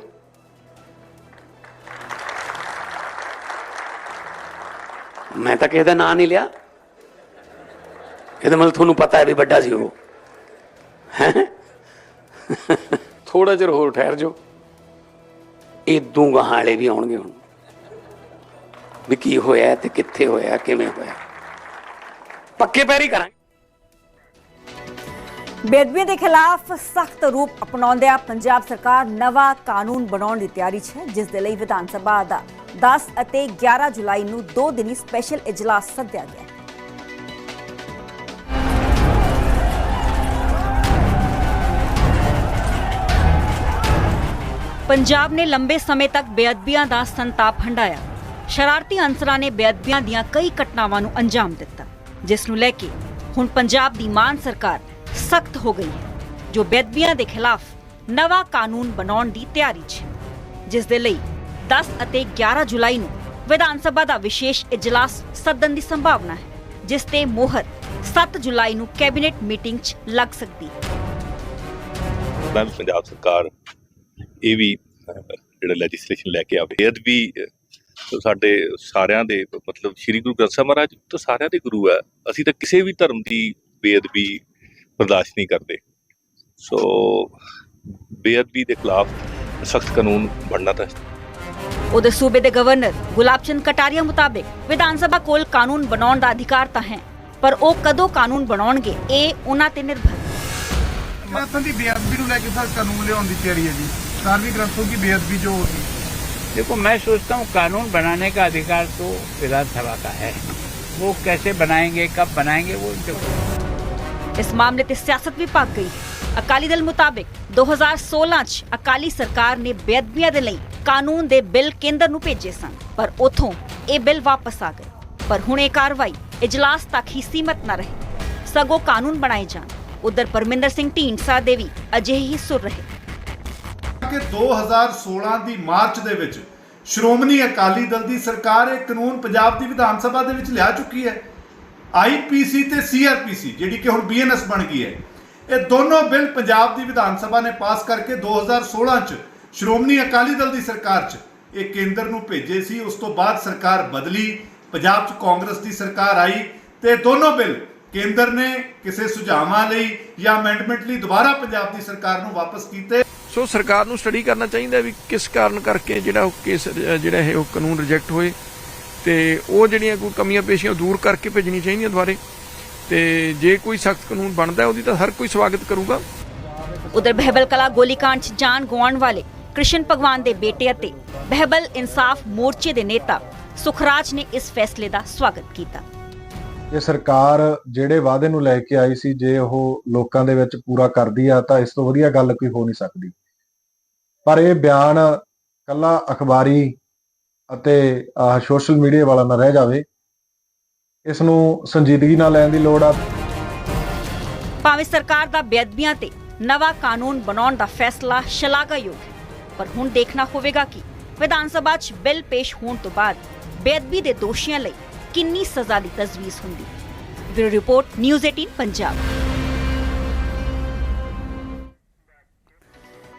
ਮੈਂ ਤਾਂ ਕਿਸੇ ਦਾ ਨਾਂ ਨਹੀਂ ਲਿਆ। ਇਹਦਾ ਮਤਲਬ ਤੁਹਾਨੂੰ ਪਤਾ ਹੈ ਵੀ ਵੱਡਾ ਸੀ ਉਹ। ਹੈਂ? ਥੋੜਾ ਜਿਹਾ ਹੋਰ ਠਹਿਰ ਜਾਓ। ਇਦੋਂ ਗਾਹਾਂ ਵਾਲੇ ਵੀ ਆਉਣਗੇ ਹੁਣ। ਵੀ ਕੀ ਹੋਇਆ ਤੇ ਕਿੱਥੇ ਹੋਇਆ ਕਿਵੇਂ ਹੋਇਆ। ਪੱਕੇ ਪੈਰੀ ਕਰਾਂਗੇ। ਬੇਅਦਬੀ ਦੇ ਖਿਲਾਫ ਸਖਤ ਰੂਪ ਅਪਣਾਉਂਦਿਆਂ ਪੰਜਾਬ ਸਰਕਾਰ ਨਵਾਂ ਕਾਨੂੰਨ ਬਣਾਉਣ ਦੀ ਤਿਆਰੀ 'ਚ ਹੈ, ਜਿਸ ਦੇ ਲਈ ਵਿਧਾਨ ਸਭਾ ਦਾ 10 ਅਤੇ 11 ਜੁਲਾਈ ਨੂੰ ਦੋ ਦਿਨੀ ਸਪੈਸ਼ਲ ਇਜਲਾਸ ਸੱਦਿਆ ਗਿਆ ਹੈ। ਪੰਜਾਬ ਨੇ ਲੰਬੇ ਸਮੇਂ ਤੱਕ ਬੇਅਦਬੀਆਂ ਦਾ ਸੰਤਾਪ ਹੰਡਾਇਆ। ਸ਼ਰਾਰਤੀ ਅਨਸਰਾਂ ਨੇ ਬੇਅਦਬੀਆਂ ਦੀਆਂ ਕਈ ਘਟਨਾਵਾਂ ਨੂੰ ਅੰਜਾਮ ਦਿੱਤਾ, ਜਿਸ ਨੂੰ ਲੈ ਕੇ ਹੁਣ ਪੰਜਾਬ ਦੀ ਮਾਨ ਸਰਕਾਰ ਸਖਤ ਹੋ ਗਈ ਹੈ, ਜੋ ਬੇਅਦਬੀਆਂ ਦੇ ਖਿਲਾਫ ਨਵਾਂ ਕਾਨੂੰਨ ਬਣਾਉਣ ਦੀ ਤਿਆਰੀ 'ਚ ਜਿਸ ਦੇ ਲਈ 10 ਅਤੇ 11 ਜੁਲਾਈ ਨੂੰ ਵਿਧਾਨ ਸਭਾ ਦਾ ਵਿਸ਼ੇਸ਼ ਇਜਲਾਸ ਸੱਦਣ ਦੀ ਸੰਭਾਵਨਾ ਹੈ, ਜਿਸ ਤੇ ਮੋਹਰ 7 ਜੁਲਾਈ ਨੂੰ ਕੈਬਨਿਟ ਮੀਟਿੰਗ 'ਚ ਲੱਗ ਸਕਦੀ ਹੈ। ਮੈਂ ਪੰਜਾਬ ਸਰਕਾਰ ਇਹ ਵੀ ਜਿਹੜਾ ਲੈਜਿਸਲੇਸ਼ਨ ਲੈ ਕੇ ਆਵੇ, ਇਹ ਵੀ ਸਾਡੇ ਸਾਰਿਆਂ ਦੇ ਮਤਲਬ ਸ੍ਰੀ ਗੁਰੂ ਗ੍ਰੰਥ ਸਾਹਿਬ ਮਹਾਰਾਜ ਤਾਂ ਸਾਰਿਆਂ ਦੇ ਗੁਰੂ ਹੈ। ਅਸੀਂ ਤਾਂ ਕਿਸੇ ਵੀ ਧਰਮ ਦੀ ਬੇਅਦਬੀ ਬਰਦਾਸ਼ਤ ਨਹੀਂ ਕਰਦੇ ਸੋ ਬੇਅਦਬੀ ਦੇ ਖਿਲਾਫ ਸਖਤ ਕਾਨੂੰਨ ਬਣਨਾ ਤਾਂ ਉਹਦੇ ਸੂਬੇ ਦੇ ਗਵਰਨਰ ਗੁਲਾਬ ਚੰਦ ਕਟਾਰੀਆ ਮੁਤਾਬਿਕ ਵਿਧਾਨ ਸਭਾ ਕੋਲ ਕਾਨੂੰਨ ਬਣਾਉਣ ਦਾ ਅਧਿਕਾਰ ਤਾਂ ਹੈ ਪਰ ਉਹ ਕਦੋਂ ਕਾਨੂੰਨ ਬਣਾਉਣਗੇ ਇਹ ਉਹਨਾਂ ਤੇ ਨਿਰਭਰ ਹੈ ਗ੍ਰੰਥਾਂ ਦੀ ਬੇਅਦਬੀ ਨੂੰ ਲੈ ਕੇ ਸਰ ਕਾਨੂੰਨ ਲਿਆਉਣ ਦੀ ਤਿਆਰੀ ਹੈ ਜੀ 12ਵੀਂ ਗ੍ਰੰਥੋਂ की बेअदबी जो होगी देखो मैं सोचता हूँ कानून बनाने का अधिकार तो विधानसभा का है वो कैसे बनाएंगे कब बनाएंगे वो उनके ਇਸ ਮਾਮਲੇ ਤੇ ਸਿਆਸਤ ਵੀ ਭੱਗ ਗਈ। ਅਕਾਲੀ ਦਲ ਮੁਤਾਬਿਕ 2016 ਚ ਅਕਾਲੀ ਸਰਕਾਰ ਨੇ ਬੇਅਦਬੀਆਂ ਦੇ ਲਈ ਕਾਨੂੰਨ ਦੇ ਬਿੱਲ ਕੇਂਦਰ ਨੂੰ ਭੇਜੇ ਸਨ, ਪਰ ਉਥੋਂ ਇਹ ਬਿੱਲ ਵਾਪਸ ਆ ਗਏ। ਪਰ ਹੁਣ ਇਹ ਕਾਰਵਾਈ ਇਜਲਾਸ ਤੱਕ ਹੀ ਸੀਮਤ ਨਾ ਰਹੇ। ਸਗੋਂ ਕਾਨੂੰਨ ਬਣਾਏ ਜਾਣ। ਉਧਰ ਪਰਮਿੰਦਰ ਸਿੰਘ ਢੀਂਡਸਾ ਦੇ ਵੀ ਅਜਿਹੇ ਹੀ ਸੁਰ ਰਹੇ। ਕਿ 2016 ਦੀ ਮਾਰਚ ਦੇ ਵਿੱਚ ਸ਼੍ਰੋਮਣੀ ਅਕਾਲੀ ਦਲ ਦੀ ਸਰਕਾਰ ਇਹ ਕਾਨੂੰਨ ਪੰਜਾਬ ਦੀ ਵਿਧਾਨ ਸਭਾ ਦੇ ਵਿੱਚ ਲਿਆ ਚੁੱਕੀ ਹੈ। ਆਈਪੀਸੀ ਤੇ ਸੀਆਰਪੀਸੀ ਜਿਹੜੀ ਕਿ ਹੁਣ ਬੀਐਨਐਸ ਬਣ ਗਈ ਹੈ। ਇਹ ਦੋਨੋਂ ਬਿੱਲ ਪੰਜਾਬ ਦੀ ਵਿਧਾਨ ਸਭਾ ਨੇ ਪਾਸ ਕਰਕੇ 2016 ਚ ਸ਼੍ਰੋਮਣੀ ਅਕਾਲੀ ਦਲ ਦੀ ਸਰਕਾਰ ਚ ਇਹ ਕੇਂਦਰ ਨੂੰ ਭੇਜੇ ਸੀ। ਉਸ ਤੋਂ ਬਾਅਦ ਸਰਕਾਰ ਬਦਲੀ, ਪੰਜਾਬ ਚ ਕਾਂਗਰਸ ਦੀ ਸਰਕਾਰ ਆਈ ਤੇ ਦੋਨੋਂ ਬਿੱਲ ਕੇਂਦਰ ਨੇ ਕਿਸੇ ਸੁਝਾਵਾਂ ਲਈ ਜਾਂ ਅਮੈਂਡਮੈਂਟ ਲਈ ਦੁਬਾਰਾ ਪੰਜਾਬ ਦੀ ਸਰਕਾਰ ਨੂੰ ਵਾਪਸ ਕੀਤੇ। ਸੋ ਸਰਕਾਰ ਨੂੰ ਸਟੱਡੀ ਕਰਨਾ ਚਾਹੀਦਾ ਵੀ ਕਿਸ ਕਾਰਨ ਕਰਕੇ ਜਿਹੜਾ ਉਹ ਕੇਸ, ਜਿਹੜਾ ਇਹ ਉਹ ਕਾਨੂੰਨ ਰਿਜੈਕਟ ਹੋਏ। ਤੇ ਉਹ ਜਿਹੜੀਆਂ ਕੋਈ ਕਮੀਆਂ ਪੇਸ਼ੀਆਂ ਦੂਰ ਕਰਕੇ ਭੇਜਣੀ ਚਾਹੀਦੀਆਂ ਦੁਬਾਰੇ ਤੇ ਜੇ ਕੋਈ ਸਖਤ ਕਾਨੂੰਨ ਬਣਦਾ ਹੈ, ਉਹਦੀ ਤਾਂ ਹਰ ਕੋਈ ਸਵਾਗਤ ਕਰੂਗਾ। ਉਧਰ ਬਹਿਬਲ ਕਲਾ ਗੋਲੀकांड 'ਚ ਜਾਨ ਗਵਾਉਣ ਵਾਲੇ ਕ੍ਰਿਸ਼ਨ ਭਗਵਾਨ ਦੇ ਬੇਟੇ ਅਤੇ ਬਹਿਬਲ ਇਨਸਾਫ ਮੋਰਚੇ ਦੇ ਨੇਤਾ ਸੁਖਰਾਜ ਨੇ ਇਸ ਫੈਸਲੇ ਦਾ ਸਵਾਗਤ ਕੀਤਾ। ਇਹ ਸਰਕਾਰ ਜਿਹੜੇ ਵਾਅਦੇ ਨੂੰ ਲੈ ਕੇ ਆਈ ਸੀ ਜੇ ਉਹ ਲੋਕਾਂ ਦੇ ਵਿੱਚ ਪੂਰਾ ਕਰਦੀ ਆ ਤਾਂ ਇਸ ਤੋਂ ਵਧੀਆ ਗੱਲ ਕੋਈ ਹੋ ਨਹੀਂ ਸਕਦੀ। ਪਰ ਇਹ ਬਿਆਨ ਕੱਲਾ ਅਖਬਾਰੀ ਅਤੇ ਆਹ ਸੋਸ਼ਲ ਮੀਡੀਆ ਵਾਲਾ ਨਾ ਰਹਿ ਜਾਵੇ ਇਸ ਨੂੰ ਸੰਜੀਦਗੀ ਨਾਲ ਲੈਣ ਦੀ ਲੋੜ ਆ। ਭਾਵੇਂ ਸਰਕਾਰ ਦਾ ਬੇਅਦਬੀਆਂ ਤੇ ਨਵਾਂ ਕਾਨੂੰਨ ਬਣਾਉਣ ਦਾ ਫੈਸਲਾ ਸ਼ਲਾਘਾਯੋਗ ਹੈ, ਪਰ ਹੁਣ ਦੇਖਣਾ ਹੋਵੇਗਾ ਕਿ ਵਿਧਾਨ ਸਭਾ 'ਚ ਬਿੱਲ ਪੇਸ਼ ਹੋਣ ਤੋਂ ਬਾਅਦ ਬੇਅਦਬੀ ਦੇ ਦੋਸ਼ੀਆਂ ਲਈ ਕਿੰਨੀ ਸਜ਼ਾ ਦੀ ਤਜਵੀਜ਼ ਹੁੰਦੀ bureau report, news 18 Punjab.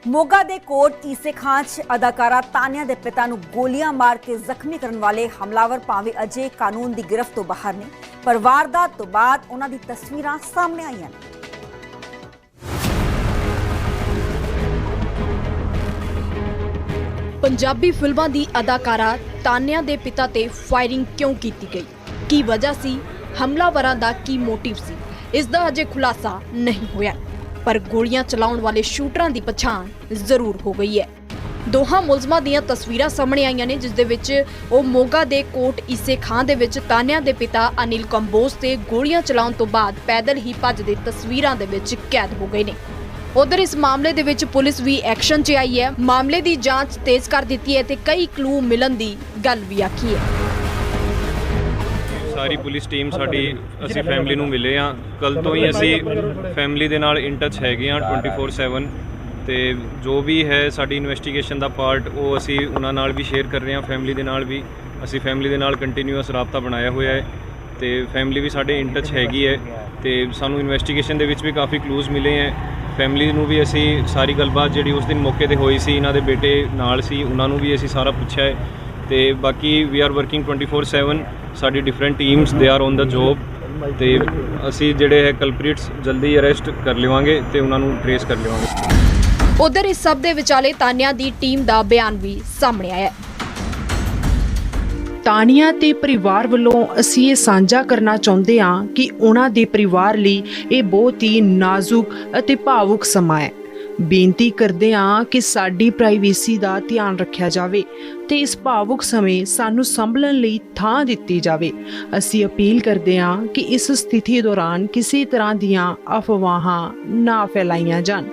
Moga ਦੇ ਕੋਟ ਈਸੇ ਖਾਂ 'ਚ ਅਦਾਕਾਰਾ ਤਾਨਿਆ ਦੇ ਪਿਤਾ ਨੂੰ ਗੋਲੀਆਂ ਮਾਰ ਕੇ ਜ਼ਖਮੀ ਕਰਨ ਵਾਲੇ ਹਮਲਾਵਰ ਭਾਵੇਂ ਅਜੇ ਕਾਨੂੰਨ ਦੀ ਗ੍ਰਿਫ਼ਤ ਤੋਂ ਬਾਹਰ ਨੇ, ਪਰ ਵਾਰਦਾਤ ਤੋਂ ਬਾਅਦ ਉਹਨਾਂ ਦੀ ਤਸਵੀਰਾਂ ਸਾਹਮਣੇ ਆਈਆਂ ਨੇ। ਪੰਜਾਬੀ ਫਿਲਮਾਂ ਦੀ ਅਦਾਕਾਰਾ ਤਾਨਿਆ ਦੇ ਪਿਤਾ ਤੇ ਫਾਇਰਿੰਗ ਕਿਉਂ ਕੀਤੀ ਗਈ? ਕੀ ਵਜ੍ਹਾ ਸੀ? ਹਮਲਾਵਰਾਂ ਦਾ ਕੀ ਮੋਟਿਵ ਸੀ? ਇਸ ਦਾ ਅਜੇ ਖੁਲਾਸਾ ਨਹੀਂ ਹੋਇਆ। ਪਰ ਗੋਲੀਆਂ ਚਲਾਉਣ ਵਾਲੇ ਸ਼ੂਟਰਾਂ ਦੀ ਪਛਾਣ ਜ਼ਰੂਰ ਹੋ ਗਈ ਹੈ। ਦੋਹਾਂ ਮੁਲਜ਼ਮਾਂ ਦੀਆਂ ਤਸਵੀਰਾਂ ਸਾਹਮਣੇ ਆਈਆਂ ਨੇ, ਜਿਸ ਦੇ ਵਿੱਚ ਉਹ ਮੋਗਾ ਦੇ ਕੋਟ ਈਸੇ ਖਾਂ ਦੇ ਵਿੱਚ ਤਾਨਿਆ ਦੇ ਪਿਤਾ ਅਨਿਲ ਕੰਬੋਜ ਤੇ ਗੋਲੀਆਂ ਚਲਾਉਣ ਤੋਂ ਬਾਅਦ ਪੈਦਲ ਹੀ ਭੱਜਦੇ ਤਸਵੀਰਾਂ ਦੇ ਵਿੱਚ ਕੈਦ ਹੋ ਗਏ ਨੇ। ਉਧਰ ਇਸ ਮਾਮਲੇ ਦੇ ਵਿੱਚ ਪੁਲਿਸ ਵੀ ਐਕਸ਼ਨ 'ਚ ਆਈ ਹੈ। ਮਾਮਲੇ ਦੀ ਜਾਂਚ ਤੇਜ਼ ਕਰ ਦਿੱਤੀ ਹੈ ਤੇ ਕਈ ਕਲੂ ਮਿਲਣ ਦੀ ਗੱਲ ਵੀ ਆਖੀ ਹੈ। ਸਾਰੀ ਪੁਲਿਸ ਟੀਮ ਸਾਡੀ ਅਸੀਂ ਫੈਮਿਲੀ ਨੂੰ ਮਿਲੇ ਆ ਕੱਲ ਤੋਂ ਹੀ ਅਸੀਂ ਫੈਮਿਲੀ ਦੇ ਨਾਲ ਇਨ ਟੱਚ ਹੈਗੇ ਆ 24/7 ਤੇ ਜੋ ਵੀ ਹੈ ਸਾਡੀ ਇਨਵੈਸਟੀਗੇਸ਼ਨ ਦਾ ਪਾਰਟ ਉਹ ਅਸੀਂ ਉਹਨਾਂ ਨਾਲ ਵੀ ਸ਼ੇਅਰ ਕਰ ਰਹੇ ਹਾਂ ਫੈਮਿਲੀ ਦੇ ਨਾਲ ਵੀ। ਅਸੀਂ ਫੈਮਿਲੀ ਦੇ ਨਾਲ ਕੰਟੀਨਿਊਅਸ ਰਾਬਤਾ ਬਣਾਇਆ ਹੋਇਆ ਹੈ ਤੇ ਫੈਮਿਲੀ ਵੀ ਸਾਡੇ ਇਨ ਟੱਚ ਹੈਗੀ ਹੈ ਤੇ ਸਾਨੂੰ ਇਨਵੈਸਟੀਗੇਸ਼ਨ ਦੇ ਵਿੱਚ ਵੀ ਕਾਫੀ ਕਲੂਜ਼ ਮਿਲੇ ਹੈ। ਫੈਮਿਲੀ ਨੂੰ ਵੀ ਅਸੀਂ ਸਾਰੀ ਗੱਲਬਾਤ ਜਿਹੜੀ ਉਸ ਦਿਨ ਮੌਕੇ ਤੇ ਹੋਈ ਸੀ ਇਹਨਾਂ ਦੇ ਬੇਟੇ ਨਾਲ ਸੀ ਉਹਨਾਂ ਨੂੰ ਵੀ ਅਸੀਂ ਸਾਰਾ ਪੁੱਛਿਆ ਹੈ। ਤੇ ਬਾਕੀ ਵੀ ਆਰ ਵਰਕਿੰਗ 24/7 ਸਾਡੀ different teams they are on the job ਤੇ ਅਸੀਂ ਜਿਹੜੇ ਹੈ ਕਲਪ੍ਰੀਟਸ ਜਲਦੀ ਅਰੈਸਟ ਕਰ ਲਵਾਂਗੇ ਤੇ ਉਹਨਾਂ ਨੂੰ ਟ੍ਰੇਸ ਕਰ ਲਵਾਂਗੇ। ਉਧਰ ਇਸ ਸਭ ਦੇ ਵਿਚਾਲੇ ਤਾਨਿਆ ਦੀ ਟੀਮ ਦਾ ਬਿਆਨ ਵੀ ਸਾਹਮਣੇ ਆਇਆ ਹੈ। ਤਾਨੀਆ ਤੇ ਪਰਿਵਾਰ ਵੱਲੋਂ ਅਸੀਂ ਇਹ ਸਾਂਝਾ ਕਰਨਾ ਚਾਹੁੰਦੇ ਹਾਂ ਕਿ ਉਹਨਾਂ ਦੇ ਪਰਿਵਾਰ ਲਈ ਇਹ ਬਹੁਤ ਹੀ ਨਾਜ਼ੁਕ ਅਤੇ ਭਾਵੁਕ ਸਮਾਂ ਹੈ। ਬੇਨਤੀ ਕਰਦੇ ਹਾਂ ਕਿ ਸਾਡੀ ਪ੍ਰਾਈਵੇਸੀ ਦਾ ਧਿਆਨ ਰੱਖਿਆ ਜਾਵੇ ਤੇ ਇਸ ਭਾਵੁਕ ਸਮੇਂ ਸਾਨੂੰ ਸੰਭਲਣ ਲਈ ਥਾਂ ਦਿੱਤੀ ਜਾਵੇ। ਅਸੀਂ ਅਪੀਲ ਕਰਦੇ ਹਾਂ ਕਿ ਇਸ ਸਥਿਤੀ ਦੌਰਾਨ ਕਿਸੇ ਤਰ੍ਹਾਂ ਦੀਆਂ ਅਫਵਾਹਾਂ ਨਾ ਫੈਲਾਈਆਂ ਜਾਣ।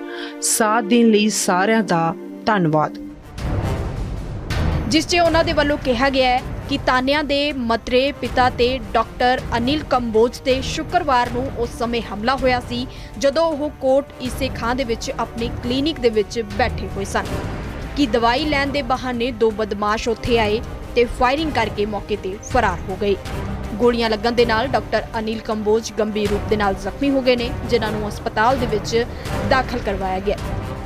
ਸਾਥ ਦੇਣ ਲਈ ਸਾਰਿਆਂ ਦਾ ਧੰਨਵਾਦ। ਜਿਸ 'ਚ ਉਹਨਾਂ ਦੇ ਵੱਲੋਂ ਕਿਹਾ ਗਿਆ ਹੈ ਕਿ ਤਾਨਿਆਂ ਦੇ ਮਤਰੇ ਪਿਤਾ ਤੇ ਡਾਕਟਰ ਅਨਿਲ ਕੰਬੋਜ ਤੇ ਸ਼ੁੱਕਰਵਾਰ ਨੂੰ ਉਸ ਸਮੇਂ ਹਮਲਾ ਹੋਇਆ ਸੀ, ਜਦੋਂ ਉਹ ਕੋਟ ਈਸੇ ਖਾਂ ਦੇ ਵਿੱਚ ਆਪਣੀ ਕਲੀਨਿਕ ਦੇ ਵਿੱਚ ਬੈਠੇ ਹੋਏ ਸਨ। ਕਿ ਦਵਾਈ ਲੈਣ ਦੇ ਬਹਾਨੇ ਦੋ ਬਦਮਾਸ਼ ਉੱਥੇ ਆਏ ਤੇ ਫਾਇਰਿੰਗ ਕਰਕੇ ਮੌਕੇ ਤੇ ਫਰਾਰ ਹੋ ਗਏ। ਗੋਲੀਆਂ ਲੱਗਣ ਦੇ ਨਾਲ ਡਾਕਟਰ ਅਨਿਲ ਕੰਬੋਜ ਗੰਭੀਰ ਰੂਪ ਦੇ ਨਾਲ ਜ਼ਖਮੀ ਹੋ ਗਏ ਨੇ, ਜਿਨ੍ਹਾਂ ਨੂੰ ਹਸਪਤਾਲ ਦੇ ਵਿੱਚ ਦਾਖਲ ਕਰਵਾਇਆ ਗਿਆ।